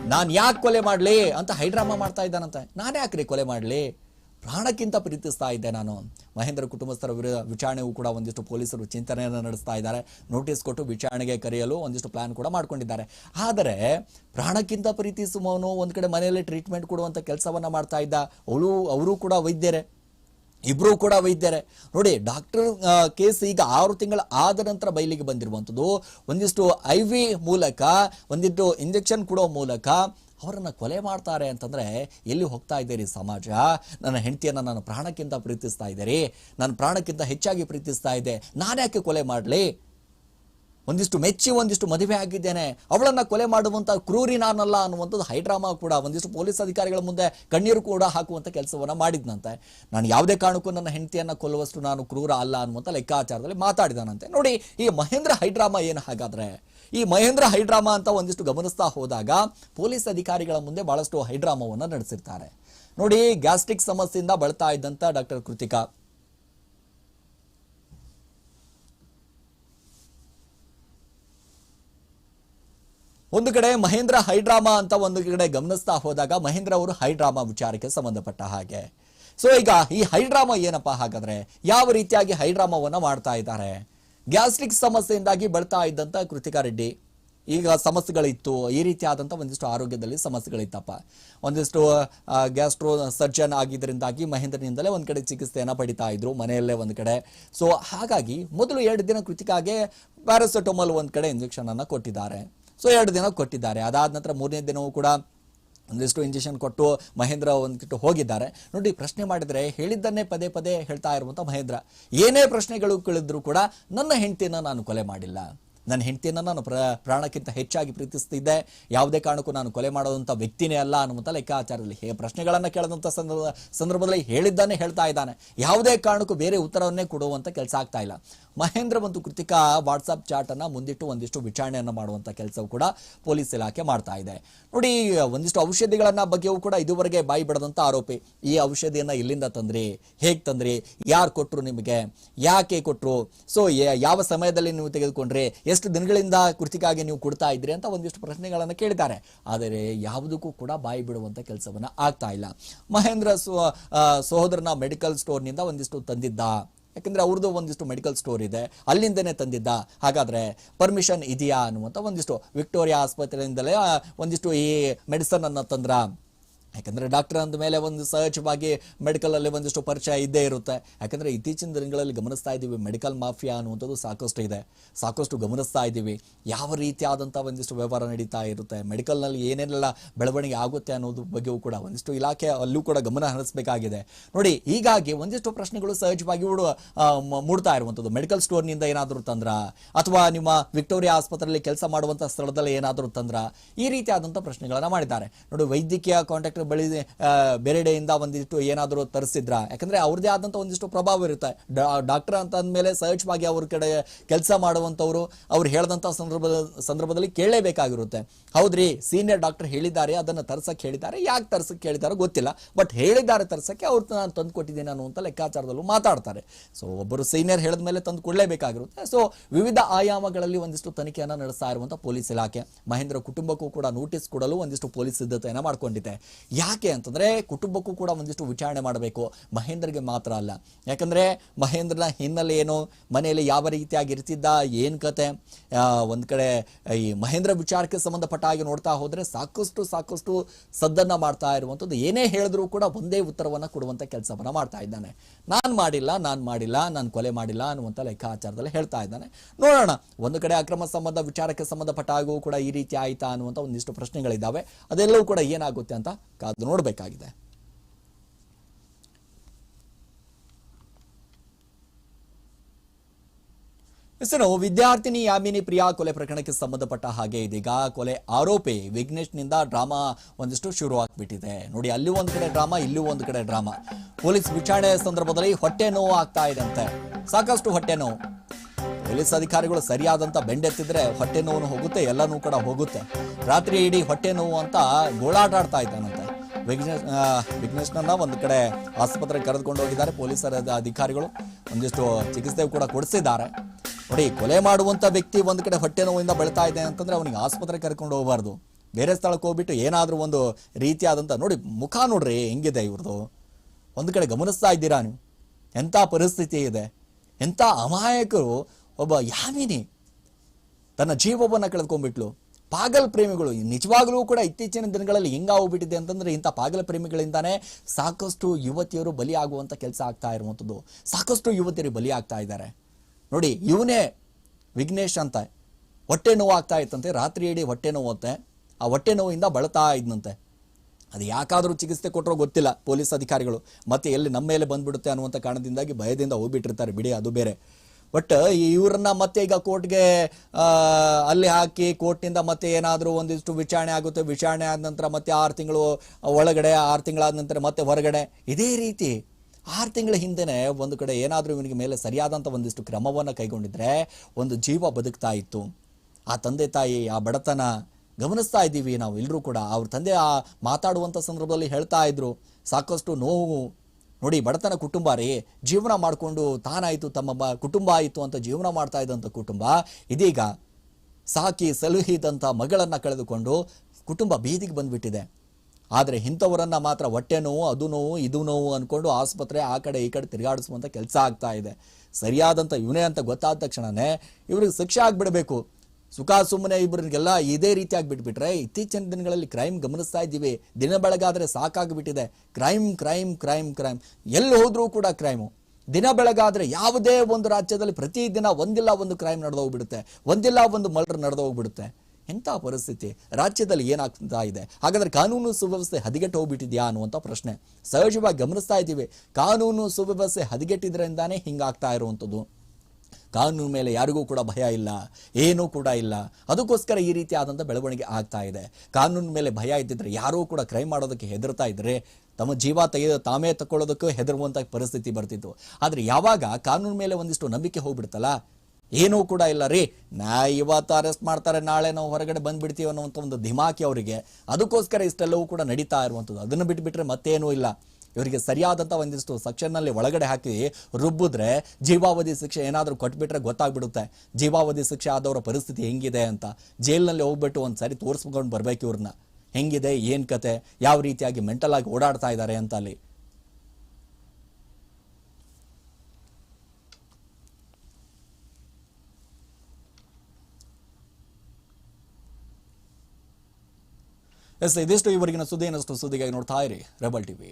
ನಾನು ಯಾಕೆ ಕೊಲೆ ಮಾಡಲಿ ಅಂತ ಹೈಡ್ರಾಮಾ ಮಾಡ್ತಾ ಇದ್ದಾನಂತೆ. ನಾನು ಯಾಕ್ರಿ ಕೊಲೆ ಮಾಡಲಿ? ಪ್ರಾಣಕ್ಕಿಂತ ಪ್ರೀತಿಸ್ತಾ ಇದ್ದೆ ನಾನು. ಮಹೇಂದ್ರ ಕುಟುಂಬಸ್ಥರ ವಿರುದ್ಧ ವಿಚಾರಣೆಗೂ ಕೂಡ ಒಂದಿಷ್ಟು ಪೊಲೀಸರು ಚಿಂತನೆಯನ್ನು ನಡೆಸ್ತಾ ಇದ್ದಾರೆ. ನೋಟಿಸ್ ಕೊಟ್ಟು ವಿಚಾರಣೆಗೆ ಕರೆಯಲು ಒಂದಿಷ್ಟು ಪ್ಲಾನ್ ಕೂಡ ಮಾಡ್ಕೊಂಡಿದ್ದಾರೆ. ಆದರೆ, ಪ್ರಾಣಕ್ಕಿಂತ ಪ್ರೀತಿಸುವವನು ಒಂದು ಕಡೆ ಮನೆಯಲ್ಲೇ ಟ್ರೀಟ್ಮೆಂಟ್ ಕೊಡುವಂಥ ಕೆಲಸವನ್ನು ಮಾಡ್ತಾ ಇದ್ದ. ಅವಳು, ಅವರು ಕೂಡ ವೈದ್ಯರೇ. ಇಬ್ರು ಕೂಡ ವೈದ್ಯರೇ. ನೋಡಿ, ಡಾಕ್ಟರ್ ಕೇಸ್ ಈಗ ಆರು ತಿಂಗಳ ಆದ ನಂತರ ಬಯಲಿಗೆ ಬಂದಿರುವಂಥದ್ದು. ಒಂದಿಷ್ಟು ಐ ವಿ ಮೂಲಕ, ಒಂದಿಷ್ಟು ಇಂಜೆಕ್ಷನ್ ಕೊಡೋ ಮೂಲಕ ಅವರನ್ನು ಕೊಲೆ ಮಾಡ್ತಾರೆ ಅಂತಂದರೆ, ಎಲ್ಲಿ ಹೋಗ್ತಾ ಇದ್ದೀರಿ ಸಮಾಜ? ನನ್ನ ಹೆಂಡತಿಯನ್ನು ನಾನು ಪ್ರಾಣಕ್ಕಿಂತ ಪ್ರೀತಿಸ್ತಾ ಇದ್ದೀರಿ. ನನ್ನ ಪ್ರಾಣಕ್ಕಿಂತ ಹೆಚ್ಚಾಗಿ ಪ್ರೀತಿಸ್ತಾ ಇದ್ದೆ. ನಾನ್ಯಾಕೆ ಕೊಲೆ ಮಾಡಲಿ? ಒಂದಿಷ್ಟು ಮೆಚ್ಚಿ, ಒಂದಿಷ್ಟು ಮದುವೆ ಆಗಿದ್ದೇನೆ. ಅವಳನ್ನು ಕೊಲೆ ಮಾಡುವಂಥ ಕ್ರೂರಿ ನಾನಲ್ಲ ಅನ್ನುವಂಥದ್ದು ಹೈಡ್ರಾಮಾ ಕೂಡ, ಒಂದಿಷ್ಟು ಪೊಲೀಸ್ ಅಧಿಕಾರಿಗಳ ಮುಂದೆ ಕಣ್ಣೀರು ಕೂಡ ಹಾಕುವಂಥ ಕೆಲಸವನ್ನು ಮಾಡಿದ್ನಂತೆ. ನಾನು ಯಾವುದೇ ಕಾರಣಕ್ಕೂ ನನ್ನ ಹೆಂಡತಿಯನ್ನು ಕೊಲ್ಲುವಷ್ಟು ನಾನು ಕ್ರೂರ ಅಲ್ಲ ಅನ್ನುವಂಥ ಲೆಕ್ಕಾಚಾರದಲ್ಲಿ ಮಾತಾಡಿದಾನಂತೆ. ನೋಡಿ, ಈ ಮಹೇಂದ್ರ ಹೈಡ್ರಾಮಾ ಏನು ಹಾಗಾದರೆ? ಈ ಮಹೇಂದ್ರ ಹೈಡ್ರಾಮಾ ಅಂತ ಒಂದಿಷ್ಟು ಗಮನಿಸ್ತಾ ಹೋದಾಗ ಪೊಲೀಸ್ ಅಧಿಕಾರಿಗಳ ಮುಂದೆ ಬಹಳಷ್ಟು ಹೈಡ್ರಾಮಾವನ್ನು ನಡೆಸಿರ್ತಾರೆ. ನೋಡಿ, ಗ್ಯಾಸ್ಟ್ರಿಕ್ ಸಮಸ್ಯೆಯಿಂದ ಬಳತಾ ಇದ್ದಂತ ಡಾಕ್ಟರ್ ಕೃತಿಕಾ. ಒಂದು ಕಡೆ ಮಹೇಂದ್ರ ಹೈಡ್ರಾಮಾ ಅಂತ ಒಂದು ಕಡೆ ಗಮನಿಸ್ತಾ ಹೋದಾಗ ಮಹೇಂದ್ರ ಅವರು ಹೈಡ್ರಾಮಾ ವಿಚಾರಕ್ಕೆ ಸಂಬಂಧಪಟ್ಟ ಹಾಗೆ. ಸೊ ಈಗ ಈ ಹೈಡ್ರಾಮಾ ಏನಪ್ಪಾ ಹಾಗಾದ್ರೆ? ಯಾವ ರೀತಿಯಾಗಿ ಹೈಡ್ರಾಮಾವನ್ನ ಮಾಡ್ತಾ ಇದ್ದಾರೆ? ಗ್ಯಾಸ್ಟ್ರಿಕ್ ಸಮಸ್ಯೆಯಿಂದಾಗಿ ಬಳತಾ ಇದ್ದಂತ ಕೃತಿಕಾ ರೆಡ್ಡಿ. ಈಗ ಸಮಸ್ಯೆಗಳಿತ್ತು. ಈ ರೀತಿಯಾದಂಥ ಒಂದಿಷ್ಟು ಆರೋಗ್ಯದಲ್ಲಿ ಸಮಸ್ಯೆಗಳಿತ್ತಪ್ಪ. ಒಂದಿಷ್ಟು ಗ್ಯಾಸ್ಟ್ರೋ ಸರ್ಜನ್ ಆಗಿದ್ದರಿಂದಾಗಿ ಮಹೇಂದ್ರನಿಂದಲೇ ಒಂದು ಕಡೆ ಚಿಕಿತ್ಸೆಯನ್ನು ಪಡಿತಾ ಇದ್ರು, ಮನೆಯಲ್ಲೇ ಒಂದು ಕಡೆ. ಸೊ ಹಾಗಾಗಿ ಮೊದಲು ಎರಡು ದಿನ ಕೃತಿಕಾಗೆ ಪ್ಯಾರಾಸೆಟಮಲ್ ಒಂದು ಕಡೆ ಇಂಜೆಕ್ಷನನ್ನು ಕೊಟ್ಟಿದ್ದಾರೆ. ಸೊ ಎರಡು ದಿನ ಕೊಟ್ಟಿದ್ದಾರೆ. ಅದಾದ ನಂತರ ಮೂರನೇ ದಿನವೂ ಕೂಡ ಒಂದಿಷ್ಟು ಇಂಜೆಕ್ಷನ್ ಕೊಟ್ಟು ಮಹೇಂದ್ರ ಒಂದ್ಕಿಟ್ಟು ಹೋಗಿದ್ದಾರೆ. ನೋಡಿ, ಪ್ರಶ್ನೆ ಮಾಡಿದರೆ ಹೇಳಿದ್ದನ್ನೇ ಪದೇ ಪದೇ ಹೇಳ್ತಾ ಇರುವಂಥ ಮಹೇಂದ್ರ. ಏನೇ ಪ್ರಶ್ನೆಗಳು ಕೇಳಿದ್ರು ಕೂಡ ನನ್ನ ಹೆಂಡತಿನ ನಾನು ಕೊಲೆ ಮಾಡಿಲ್ಲ. ನನ್ನ ಹೆಂಡತಿಯನ್ನ ನಾನು ಪ್ರ, ಪ್ರಾಣಕ್ಕಿಂತ ಹೆಚ್ಚಾಗಿ ಪ್ರೀತಿಸ್ತಿದ್ದೆ. ಯಾವುದೇ ಕಾರಣಕ್ಕೂ ನಾನು ಕೊಲೆ ಮಾಡೋದಂಥ ವ್ಯಕ್ತಿನೇ ಅಲ್ಲ ಅನ್ನುವಂಥ ಲೆಕ್ಕಾಚಾರದಲ್ಲಿ ಹೇ, ಪ್ರಶ್ನೆಗಳನ್ನು ಕೇಳದಂಥ ಸಂದರ್ಭ ಸಂದರ್ಭದಲ್ಲಿ ಹೇಳಿದ್ದಾನೆ ಹೇಳ್ತಾ ಇದ್ದಾನೆ. ಯಾವುದೇ ಕಾರಣಕ್ಕೂ ಬೇರೆ ಉತ್ತರವನ್ನೇ ಕೊಡುವಂಥ ಕೆಲಸ ಆಗ್ತಾ ಇಲ್ಲ. ಮಹೇಂದ್ರ ಮತ್ತು ಕೃತಿಕಾ ವಾಟ್ಸಪ್ ಚಾಟ್ ಅನ್ನ ಮುಂದಿಟ್ಟು ಒಂದಿಷ್ಟು ವಿಚಾರಣೆಯನ್ನು ಮಾಡುವಂತ ಕೆಲಸವು ಕೂಡ ಪೊಲೀಸ್ ಇಲಾಖೆ ಮಾಡ್ತಾ ಇದೆ. ನೋಡಿ, ಒಂದಿಷ್ಟು ಔಷಧಿಗಳನ್ನು ಬಗ್ಗೆಯೂ ಕೂಡ ಇದುವರೆಗೆ ಬಾಯಿ ಬಿಡದಂತ ಆರೋಪಿ. ಈ ಔಷಧಿಯನ್ನ ಇಲ್ಲಿಂದ ತಂದ್ರಿ? ಹೇಗೆ ತಂದ್ರಿ? ಯಾರು ಕೊಟ್ಟರು ನಿಮಗೆ? ಯಾಕೆ ಕೊಟ್ಟರು ಸೊ ಯಾವ ಸಮಯದಲ್ಲಿ ನೀವು ತೆಗೆದುಕೊಂಡ್ರಿ? ಎಷ್ಟು ದಿನಗಳಿಂದ ಕೃತಿಗಾಗಿ ನೀವು ಕೊಡ್ತಾ ಇದ್ರಿ ಅಂತ ಒಂದಿಷ್ಟು ಪ್ರಶ್ನೆಗಳನ್ನು ಕೇಳಿದ್ದಾರೆ. ಆದರೆ ಯಾವುದಕ್ಕೂ ಕೂಡ ಬಾಯಿ ಬಿಡುವಂಥ ಕೆಲಸವನ್ನ ಆಗ್ತಾ ಇಲ್ಲ. ಮಹೇಂದ್ರ ಸಹೋದರನ ಮೆಡಿಕಲ್ ಸ್ಟೋರ್ನಿಂದ ಒಂದಿಷ್ಟು ತಂದಿದ್ದ. ಯಾಕಂದ್ರೆ ಅವ್ರದ್ದು ಒಂದಿಷ್ಟು ಮೆಡಿಕಲ್ ಸ್ಟೋರ್ ಇದೆ. ಅಲ್ಲಿಂದನೇ ತಂದಿದ್ದ. ಹಾಗಾದ್ರೆ ಪರ್ಮಿಷನ್ ಇದೆಯಾ ಅನ್ನುವಂಥ ಒಂದಿಷ್ಟು ವಿಕ್ಟೋರಿಯಾ ಆಸ್ಪತ್ರೆಯಿಂದಲೇ ಒಂದಿಷ್ಟು ಈ ಮೆಡಿಸನ್ ಅನ್ನು ತಂದ್ರ? ಯಾಕಂದ್ರೆ ಡಾಕ್ಟರ್ ಅಂದ ಮೇಲೆ ಒಂದು ಸಹಜವಾಗಿ ಮೆಡಿಕಲ್ ಅಲ್ಲಿ ಒಂದಿಷ್ಟು ಪರಿಚಯ ಇದ್ದೇ ಇರುತ್ತೆ. ಯಾಕಂದ್ರೆ ಇತ್ತೀಚಿನ ದಿನಗಳಲ್ಲಿ ಗಮನಿಸ್ತಾ ಇದ್ದೀವಿ ಮೆಡಿಕಲ್ ಮಾಫಿಯಾ ಅನ್ನುವಂಥದ್ದು ಸಾಕಷ್ಟು ಇದೆ. ಸಾಕಷ್ಟು ಗಮನಿಸ್ತಾ ಇದ್ದೀವಿ. ಯಾವ ರೀತಿಯಾದಂಥ ಒಂದಿಷ್ಟು ವ್ಯವಹಾರ ನಡೀತಾ ಇರುತ್ತೆ. ಮೆಡಿಕಲ್ನಲ್ಲಿ ಏನೇನೆಲ್ಲ ಬೆಳವಣಿಗೆ ಆಗುತ್ತೆ ಅನ್ನೋದು ಬಗ್ಗೆಯೂ ಕೂಡ ಒಂದಿಷ್ಟು ಇಲಾಖೆ ಅಲ್ಲೂ ಕೂಡ ಗಮನ ಹರಿಸಬೇಕಾಗಿದೆ. ನೋಡಿ, ಹೀಗಾಗಿ ಒಂದಿಷ್ಟು ಪ್ರಶ್ನೆಗಳು ಸಹಜವಾಗಿ ಮೂಡ್ತಾ ಇರುವಂಥದ್ದು. ಮೆಡಿಕಲ್ ಸ್ಟೋರ್ನಿಂದ ಏನಾದರೂ ತಂದ್ರ? ಅಥವಾ ನಿಮ್ಮ ವಿಕ್ಟೋರಿಯಾ ಆಸ್ಪತ್ರೆಯಲ್ಲಿ ಕೆಲಸ ಮಾಡುವಂಥ ಸ್ಥಳದಲ್ಲಿ ಏನಾದರೂ ತಂದ್ರ? ಈ ರೀತಿಯಾದಂಥ ಪ್ರಶ್ನೆಗಳನ್ನು ಮಾಡಿದ್ದಾರೆ. ನೋಡಿ, ವೈದ್ಯಕೀಯ ಕಾಂಟ್ಯಾಕ್ಟ್ ಬಳಿ ಬೇರೆಡೆಯಿಂದ ಒಂದಿಷ್ಟು ಏನಾದರೂ ತರಿಸಿದ್ರ? ಯಾಕಂದ್ರೆ ಅವ್ರದೇ ಆದಂಥ ಒಂದಿಷ್ಟು ಪ್ರಭಾವ ಇರುತ್ತೆ. ಡಾಕ್ಟರ್ ಅಂತ ಅಂದಮೇಲೆ ಸಹಜವಾಗಿ ಅವ್ರ ಕಡೆ ಕೆಲಸ ಮಾಡುವಂಥವ್ರು ಅವ್ರು ಹೇಳ್ದಂಥ ಸಂದರ್ಭದ, ಸಂದರ್ಭದಲ್ಲಿ ಕೇಳಲೇಬೇಕಾಗಿರುತ್ತೆ. ಹೌದ್ರಿ, ಸೀನಿಯರ್ ಡಾಕ್ಟರ್ ಹೇಳಿದ್ದಾರೆ, ಅದನ್ನು ತರ್ಸಕ್ಕೆ ಹೇಳಿದ್ದಾರೆ. ಯಾಕೆ ತರ್ಸಕ್ಕೆ ಹೇಳಿದಾರೋ ಗೊತ್ತಿಲ್ಲ. ಬಟ್ ಹೇಳಿದ್ದಾರೆ ತರ್ಸಕ್ಕೆ ಅವ್ರು ನಾನು ತಂದು ಕೊಟ್ಟಿದ್ದೀನಿ ಅನ್ನುವಂಥ ಲೆಕ್ಕಾಚಾರದಲ್ಲೂ ಮಾತಾಡ್ತಾರೆ. ಸೊ ಒಬ್ಬರು ಸೀನಿಯರ್ ಹೇಳಿದ ಮೇಲೆ ತಂದು ಕೊಡಲೇಬೇಕಾಗಿರುತ್ತೆ ಸೊ ವಿವಿಧ ಆಯಾಮಗಳಲ್ಲಿ ಒಂದಿಷ್ಟು ತನಿಖೆಯನ್ನು ನಡೆಸ್ತಾ ಇರುವಂಥ ಪೊಲೀಸ್ ಇಲಾಖೆ. ಮಹೇಂದ್ರ ಕುಟುಂಬಕ್ಕೂ ಕೂಡ ನೋಟಿಸ್ ಕೊಡಲು ಒಂದಿಷ್ಟು ಪೊಲೀಸ್ ಸಿದ್ಧತೆಯನ್ನು ಮಾಡ್ಕೊಂಡಿದೆ. ಯಾಕೆ ಅಂತಂದರೆ ಕುಟುಂಬಕ್ಕೂ ಕೂಡ ಒಂದಿಷ್ಟು ವಿಚಾರಣೆ ಮಾಡಬೇಕು. ಮಹೇಂದ್ರಗೆ ಮಾತ್ರ ಅಲ್ಲ. ಯಾಕಂದರೆ ಮಹೇಂದ್ರನ ಹಿನ್ನೆಲೆ ಏನು? ಮನೆಯಲ್ಲಿ ಯಾವ ರೀತಿಯಾಗಿ ಇರ್ತಿದ್ದ? ಏನು ಕತೆ? ಒಂದು ಕಡೆ ಈ ಮಹೇಂದ್ರ ವಿಚಾರಕ್ಕೆ ಸಂಬಂಧಪಟ್ಟ ಹಾಗೆ ನೋಡ್ತಾ ಹೋದರೆ ಸಾಕಷ್ಟು ಸಾಕಷ್ಟು ಸದ್ದನ್ನು ಮಾಡ್ತಾ ಇರುವಂಥದ್ದು. ಏನೇ ಹೇಳಿದ್ರೂ ಕೂಡ ಒಂದೇ ಉತ್ತರವನ್ನು ಕೊಡುವಂಥ ಕೆಲಸವನ್ನ ಮಾಡ್ತಾ ಇದ್ದಾನೆ. ನಾನು ಮಾಡಿಲ್ಲ ನಾನು ಮಾಡಿಲ್ಲ, ನಾನು ಕೊಲೆ ಮಾಡಿಲ್ಲ ಅನ್ನುವಂಥ ಲೆಕ್ಕಾಚಾರದಲ್ಲಿ ಹೇಳ್ತಾ ಇದ್ದಾನೆ. ನೋಡೋಣ, ಒಂದು ಕಡೆ ಅಕ್ರಮ ಸಂಬಂಧ ವಿಚಾರಕ್ಕೆ ಸಂಬಂಧಪಟ್ಟ ಹಾಗೂ ಕೂಡ ಈ ರೀತಿ ಆಯಿತಾ ಅನ್ನುವಂಥ ಒಂದಿಷ್ಟು ಪ್ರಶ್ನೆಗಳಿದ್ದಾವೆ. ಅದೆಲ್ಲವೂ ಕೂಡ ಏನಾಗುತ್ತೆ ಅಂತ ಕಾದು ನೋಡಬೇಕಾಗಿದೆ. ಹೆಸರು, ವಿದ್ಯಾರ್ಥಿನಿ ಯಾಮಿನಿ ಪ್ರಿಯಾ ಕೊಲೆ ಪ್ರಕರಣಕ್ಕೆ ಸಂಬಂಧಪಟ್ಟ ಹಾಗೆ ಇದೀಗ ಕೊಲೆ ಆರೋಪಿ ವಿಘ್ನೇಶ್ನಿಂದ ಡ್ರಾಮಾ ಒಂದಿಷ್ಟು ಶುರು ಆಗ್ಬಿಟ್ಟಿದೆ. ನೋಡಿ, ಅಲ್ಲಿ ಒಂದು ಕಡೆ ಡ್ರಾಮಾ, ಇಲ್ಲಿ ಒಂದು ಕಡೆ ಡ್ರಾಮಾ. ಪೊಲೀಸ್ ವಿಚಾರಣೆ ಸಂದರ್ಭದಲ್ಲಿ ಹೊಟ್ಟೆ ನೋವು ಆಗ್ತಾ ಇದಂತೆ. ಸಾಕಷ್ಟು ಹೊಟ್ಟೆ ನೋವು. ಪೊಲೀಸ್ ಅಧಿಕಾರಿಗಳು ಸರಿಯಾದಂತ ಬೆಂಡೆತ್ತಿದ್ರೆ ಹೊಟ್ಟೆ ನೋವು ಹೋಗುತ್ತೆ, ಎಲ್ಲನೂ ಕೂಡ ಹೋಗುತ್ತೆ. ರಾತ್ರಿ ಇಡೀ ಹೊಟ್ಟೆ ನೋವು ಅಂತ ಗೋಳಾಟಾಡ್ತಾ ಇದ್ದಾನಂತೆ. ವಿಘ್ನೇಶ್ ವಿಘ್ನೇಶ್ನನ್ನ ಒಂದು ಕಡೆ ಆಸ್ಪತ್ರೆಗೆ ಕರೆದುಕೊಂಡು ಹೋಗಿದ್ದಾರೆ. ಪೊಲೀಸರ ಅಧಿಕಾರಿಗಳು ಒಂದಿಷ್ಟು ಚಿಕಿತ್ಸೆ ಕೂಡ ಕೊಡಿಸಿದ್ದಾರೆ. ನೋಡಿ, ಕೊಲೆ ಮಾಡುವಂಥ ವ್ಯಕ್ತಿ ಒಂದು ಕಡೆ ಹೊಟ್ಟೆ ನೋವಿಂದ ಬೆಳೀತಾ ಇದೆ ಅಂತಂದ್ರೆ ಅವನಿಗೆ ಆಸ್ಪತ್ರೆಗೆ ಕರ್ಕೊಂಡು ಹೋಗಬಾರ್ದು. ಬೇರೆ ಸ್ಥಳಕ್ಕೆ ಹೋಗ್ಬಿಟ್ಟು ಏನಾದರೂ ಒಂದು ರೀತಿಯಾದಂಥ ನೋಡಿ, ಮುಖ ನೋಡ್ರಿ ಹೆಂಗಿದೆ ಇವ್ರದ್ದು ಒಂದು ಕಡೆ ಗಮನಿಸ್ತಾ ಇದ್ದೀರಾ ನೀವು? ಎಂಥ ಪರಿಸ್ಥಿತಿ ಇದೆ? ಎಂಥ ಅಮಾಯಕರು? ಒಬ್ಬ ಯಾಮಿನಿ ತನ್ನ ಜೀವವನ್ನು ಕಳೆದುಕೊಂಡ್ಬಿಟ್ಲು. ಪಾಗಲ್ ಪ್ರೇಮಿಗಳು. ನಿಜವಾಗ್ಲೂ ಕೂಡ ಇತ್ತೀಚಿನ ದಿನಗಳಲ್ಲಿ ಹೆಂಗಾಗ್ಬಿಟ್ಟಿದೆ ಅಂತಂದ್ರೆ ಇಂಥ ಪಾಗಲ್ ಪ್ರೇಮಿಗಳಿಂದಾನೇ ಸಾಕಷ್ಟು ಯುವತಿಯರು ಬಲಿಯಾಗುವಂಥ ಕೆಲಸ ಆಗ್ತಾ ಇರುವಂಥದ್ದು. ಸಾಕಷ್ಟು ಯುವತಿಯರು ಬಲಿ ಆಗ್ತಾ ಇದ್ದಾರೆ. ನೋಡಿ, ಇವನೇ ವಿಘ್ನೇಶ್ ಅಂತ. ಹೊಟ್ಟೆ ನೋವು ಆಗ್ತಾ ಇತ್ತಂತೆ. ರಾತ್ರಿ ಇಡೀ ಹೊಟ್ಟೆ ನೋವುತ್ತೆ ಆ ಹೊಟ್ಟೆ ನೋವಿಂದ ಬಳತಾ ಇದ್ನಂತೆ. ಅದು ಯಾಕಾದರೂ ಚಿಕಿತ್ಸೆ ಕೊಟ್ಟರೋ ಗೊತ್ತಿಲ್ಲ ಪೊಲೀಸ್ ಅಧಿಕಾರಿಗಳು. ಮತ್ತೆ ಎಲ್ಲಿ ನಮ್ಮ ಮೇಲೆ ಬಂದ್ಬಿಡುತ್ತೆ ಅನ್ನುವಂಥ ಕಾರಣದಿಂದಾಗಿ ಭಯದಿಂದ ಹೋಗ್ಬಿಟ್ಟಿರ್ತಾರೆ ಬಿಡಿ, ಅದು ಬೇರೆ. ಬಟ್ ಇವ್ರನ್ನ ಮತ್ತೆ ಈಗ ಕೋರ್ಟ್ಗೆ ಅಲ್ಲಿ ಹಾಕಿ ಕೋರ್ಟ್ನಿಂದ ಮತ್ತೆ ಏನಾದರೂ ಒಂದಿಷ್ಟು ವಿಚಾರಣೆ ಆಗುತ್ತೆ. ವಿಚಾರಣೆ ಆದ ನಂತರ ಮತ್ತೆ ಆರು ತಿಂಗಳು ಒಳಗಡೆ, ಆರು ತಿಂಗಳಾದ ನಂತರ ಮತ್ತೆ ಹೊರಗಡೆ. ಇದೇ ರೀತಿ ಆರು ತಿಂಗಳ ಹಿಂದೆ ಒಂದು ಕಡೆ ಏನಾದರೂ ಇವನಿಗೆ ಮೇಲೆ ಸರಿಯಾದಂಥ ಒಂದಿಷ್ಟು ಕ್ರಮವನ್ನು ಕೈಗೊಂಡಿದ್ರೆ ಒಂದು ಜೀವ ಬದುಕ್ತಾ ಇತ್ತು. ಆ ತಂದೆ ತಾಯಿ, ಆ ಬಡತನ ಗಮನಿಸ್ತಾ ಇದ್ದೀವಿ ನಾವು ಎಲ್ಲರೂ ಕೂಡ. ಅವ್ರ ತಂದೆ ಆ ಮಾತಾಡುವಂಥ ಸಂದರ್ಭದಲ್ಲಿ ಹೇಳ್ತಾ ಇದ್ರು. ಸಾಕಷ್ಟು ನೋವು ನೋಡಿ, ಬಡತನ ಕುಟುಂಬ ರೀ, ಜೀವನ ಮಾಡಿಕೊಂಡು ತಾನಾಯಿತು, ತಮ್ಮ ಕುಟುಂಬ ಆಯಿತು ಅಂತ ಜೀವನ ಮಾಡ್ತಾ ಇದ್ದಂಥ ಕುಟುಂಬ, ಇದೀಗ ಸಾಕಿ ಸಲುಹಿದಂಥ ಮಗಳನ್ನು ಕಳೆದುಕೊಂಡು ಕುಟುಂಬ ಬೀದಿಗೆ ಬಂದುಬಿಟ್ಟಿದೆ. ಆದರೆ ಇಂಥವರನ್ನು ಮಾತ್ರ ಹೊಟ್ಟೆ ನೋವು, ಅದು ನೋವು, ಇದು ನೋವು ಅಂದ್ಕೊಂಡು ಆಸ್ಪತ್ರೆ ಆ ಕಡೆ ಈ ಕಡೆ ತಿರುಗಾಡಿಸುವಂಥ ಕೆಲಸ ಆಗ್ತಾ ಇದೆ. ಸರಿಯಾದಂಥ ಇವನೇ ಅಂತ ಗೊತ್ತಾದ ತಕ್ಷಣವೇ ಇವ್ರಿಗೆ ಶಿಕ್ಷೆ ಆಗ್ಬಿಡಬೇಕು. ಸುಖ ಸುಮ್ಮನೆ ಇಬ್ಬರಿಗೆಲ್ಲ ಇದೇ ರೀತಿಯಾಗಿ ಬಿಟ್ಬಿಟ್ರೆ ಇತ್ತೀಚಿನ ದಿನಗಳಲ್ಲಿ ಕ್ರೈಮ್ ಗಮನಿಸ್ತಾ ಇದ್ದೀವಿ. ದಿನ ಬೆಳಗಾದರೆ ಸಾಕಾಗಿಬಿಟ್ಟಿದೆ. Crime crime crime crime. ಎಲ್ಲಿ ಹೋದರೂ ಕೂಡ ಕ್ರೈಮು. ದಿನ ಬೆಳಗಾದರೆ ಯಾವುದೇ ಒಂದು ರಾಜ್ಯದಲ್ಲಿ ಪ್ರತಿದಿನ ಒಂದಿಲ್ಲ ಒಂದು ಕ್ರೈಮ್ ನಡೆದೋಗ್ಬಿಡುತ್ತೆ ಒಂದಿಲ್ಲ ಒಂದು ಮರ್ಡರ್ ನಡೆದೋಗ್ಬಿಡುತ್ತೆ ಎಂಥ ಪರಿಸ್ಥಿತಿ. ರಾಜ್ಯದಲ್ಲಿ ಏನಾಗ್ತಾ ಇದೆ? ಹಾಗಾದ್ರೆ ಕಾನೂನು ಸುವ್ಯವಸ್ಥೆ ಹದಗೆಟ್ಟು ಹೋಗ್ಬಿಟ್ಟಿದೆಯಾ ಅನ್ನುವಂಥ ಪ್ರಶ್ನೆ. ಸಹಜವಾಗಿ ಗಮನಿಸ್ತಾ ಇದ್ದೀವಿ. ಕಾನೂನು ಸುವ್ಯವಸ್ಥೆ ಹದಗೆಟ್ಟಿದ್ರಿಂದಾನೇ ಹಿಂಗಾಗ್ತಾ ಇರುವಂಥದ್ದು. ಕಾನೂನು ಮೇಲೆ ಯಾರಿಗೂ ಕೂಡ ಭಯ ಇಲ್ಲ, ಏನೂ ಕೂಡ ಇಲ್ಲ. ಅದಕ್ಕೋಸ್ಕರ ಈ ರೀತಿ ಆದಂಥ ಬೆಳವಣಿಗೆ ಆಗ್ತಾ ಇದೆ. ಕಾನೂನು ಮೇಲೆ ಭಯ ಇದ್ದಿದ್ರೆ ಯಾರೂ ಕೂಡ ಕ್ರೈಮ್ ಮಾಡೋದಕ್ಕೆ ಹೆದರ್ತಾ ಇದ್ದರೆ ತಮ್ಮ ಜೀವ ತೆಗೆದು ತಾಮೇ ತಗೊಳ್ಳೋದಕ್ಕೂ ಹೆದರುವಂಥ ಪರಿಸ್ಥಿತಿ ಬರ್ತಿತ್ತು. ಆದರೆ ಯಾವಾಗ ಕಾನೂನು ಮೇಲೆ ಒಂದಿಷ್ಟು ನಂಬಿಕೆ ಹೋಗ್ಬಿಡ್ತಲ್ಲ, ಏನೂ ಕೂಡ ಇಲ್ಲ ರೀ, ನಾ ಇವತ್ತು ಅರೆಸ್ಟ್ ಮಾಡ್ತಾರೆ, ನಾಳೆ ನಾವು ಹೊರಗಡೆ ಬಂದ್ಬಿಡ್ತೀವಿ ಅನ್ನೋವಂಥ ಒಂದು ಧಿಮಾಕಿ ಅವರಿಗೆ. ಅದಕ್ಕೋಸ್ಕರ ಇಷ್ಟೆಲ್ಲವೂ ಕೂಡ ನಡೀತಾ ಇರುವಂಥದ್ದು. ಅದನ್ನು ಬಿಟ್ಬಿಟ್ರೆ ಮತ್ತೇನೂ ಇಲ್ಲ. ಇವರಿಗೆ ಸರಿಯಾದಂಥ ಒಂದಿಷ್ಟು ಸೆಕ್ಷನ್ನಲ್ಲಿ ಒಳಗಡೆ ಹಾಕಿ ರುಬ್ಬಿದ್ರೆ ಜೀವಾವಧಿ ಶಿಕ್ಷೆ ಏನಾದರೂ ಕೊಟ್ಬಿಟ್ರೆ ಗೊತ್ತಾಗ್ಬಿಡುತ್ತೆ. ಜೀವಾವಧಿ ಶಿಕ್ಷೆ ಆದವರ ಪರಿಸ್ಥಿತಿ ಹೆಂಗಿದೆ ಅಂತ. ಜೈಲಿನಲ್ಲಿ ಹೋಗ್ಬಿಟ್ಟು ಒಂದು ಸರಿ ತೋರಿಸ್ಕೊಂಡು ಬರ್ಬೇಕು ಇವ್ರನ್ನ ಹೆಂಗಿದೆ, ಏನು ಕತೆ, ಯಾವ ರೀತಿಯಾಗಿ ಮೆಂಟಲ್ ಆಗಿ ಓಡಾಡ್ತಾ ಇದ್ದಾರೆ ಅಂತ ಅಲ್ಲಿ. ಎಸ್, ಇದಿಷ್ಟು ಇವರಿಗಿನ ಸುದ್ದಿ ಏನಷ್ಟು ಸುದ್ದಿಗಾಗಿ ನೋಡ್ತಾ ಇರಿ. Rebel TV.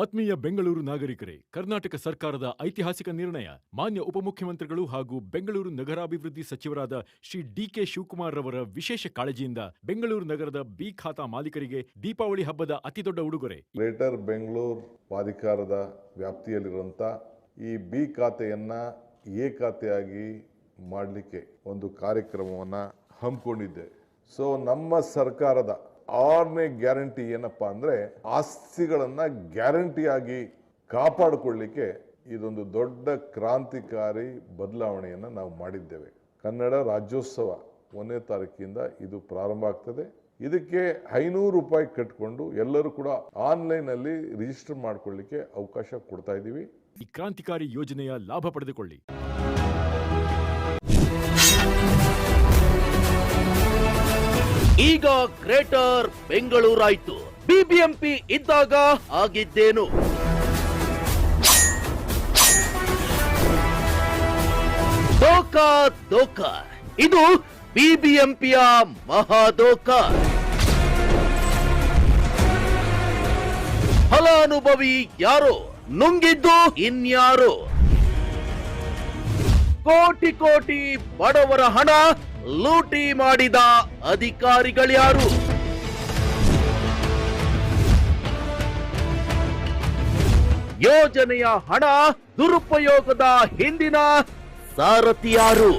ಆತ್ಮೀಯ ಬೆಂಗಳೂರು ನಾಗರಿಕರೇ, ಕರ್ನಾಟಕ ಸರ್ಕಾರದ ಐತಿಹಾಸಿಕ ನಿರ್ಣಯ, ಮಾನ್ಯ ಉಪಮುಖ್ಯಮಂತ್ರಿಗಳು ಹಾಗೂ ಬೆಂಗಳೂರು ನಗರಾಭಿವೃದ್ಧಿ ಸಚಿವರಾದ ಶ್ರೀ ಡಿಕೆ ಶಿವಕುಮಾರ್ ರವರ ವಿಶೇಷ ಕಾಳಜಿಯಿಂದ ಬೆಂಗಳೂರು ನಗರದ ಬಿ ಖಾತಾ ಮಾಲೀಕರಿಗೆ ದೀಪಾವಳಿ ಹಬ್ಬದ ಅತಿದೊಡ್ಡ ಉಡುಗೊರೆ. ಗ್ರೇಟರ್ ಬೆಂಗಳೂರು ಪ್ರಾಧಿಕಾರದ ವ್ಯಾಪ್ತಿಯಲ್ಲಿರುವಂಥ ಈ ಬಿ ಖಾತೆಯನ್ನು ಎ ಖಾತೆಯಾಗಿ ಮಾಡಲಿಕ್ಕೆ ಒಂದು ಕಾರ್ಯಕ್ರಮವನ್ನು ಹಮ್ಮಿಕೊಂಡಿದ್ದೆ. ಸೊ ನಮ್ಮ ಸರ್ಕಾರದ ಆರನೇ ಗ್ಯಾರಂಟಿ ಏನಪ್ಪಾ ಅಂದರೆ ಆಸ್ತಿಗಳನ್ನು ಗ್ಯಾರಂಟಿಯಾಗಿ ಕಾಪಾಡಿಕೊಳ್ಳಿಕ್ಕೆ ಇದೊಂದು ದೊಡ್ಡ ಕ್ರಾಂತಿಕಾರಿ ಬದಲಾವಣೆಯನ್ನು ನಾವು ಮಾಡಿದ್ದೇವೆ. ಕನ್ನಡ ರಾಜ್ಯೋತ್ಸವ ಒಂದನೇ ತಾರೀಕಿಂದ ಇದು ಪ್ರಾರಂಭ ಆಗ್ತದೆ. ಇದಕ್ಕೆ ಐನೂರು ರೂಪಾಯಿ ಕಟ್ಕೊಂಡು ಎಲ್ಲರೂ ಕೂಡ ಆನ್ಲೈನಲ್ಲಿ ರಿಜಿಸ್ಟರ್ ಮಾಡಿಕೊಳ್ಳಿಕ್ಕೆ ಅವಕಾಶ ಕೊಡ್ತಾ ಇದ್ದೀವಿ ಈ ಕ್ರಾಂತಿಕಾರಿ ಯೋಜನೆಯ ಲಾಭ ಪಡೆದುಕೊಳ್ಳಿ. ಈಗ ಗ್ರೇಟರ್ ಬೆಂಗಳೂರಾಯ್ತು. ಬಿಬಿಎಂಪಿ ಇದ್ದಾಗ ಆಗಿದ್ದೇನು? ದೋಖಾ ದೋಖಾ ಇದು ಬಿಬಿಎಂಪಿಯ ಮಹಾದೋಖಾ ಫಲಾನುಭವಿ ಯಾರೋ? ನುಂಗಿದ್ದು ಇನ್ಯಾರೋ? ಕೋಟಿ ಕೋಟಿ ಬಡವರ ಹಣ ಲೂಟಿ ಮಾಡಿದ ಅಧಿಕಾರಿಗಳ್ಯಾರು ಯೋಜನೆಯ ಹಣ ದುರುಪಯೋಗದ ಹಿಂದಿನ ಸಾರಥಿಯಾರು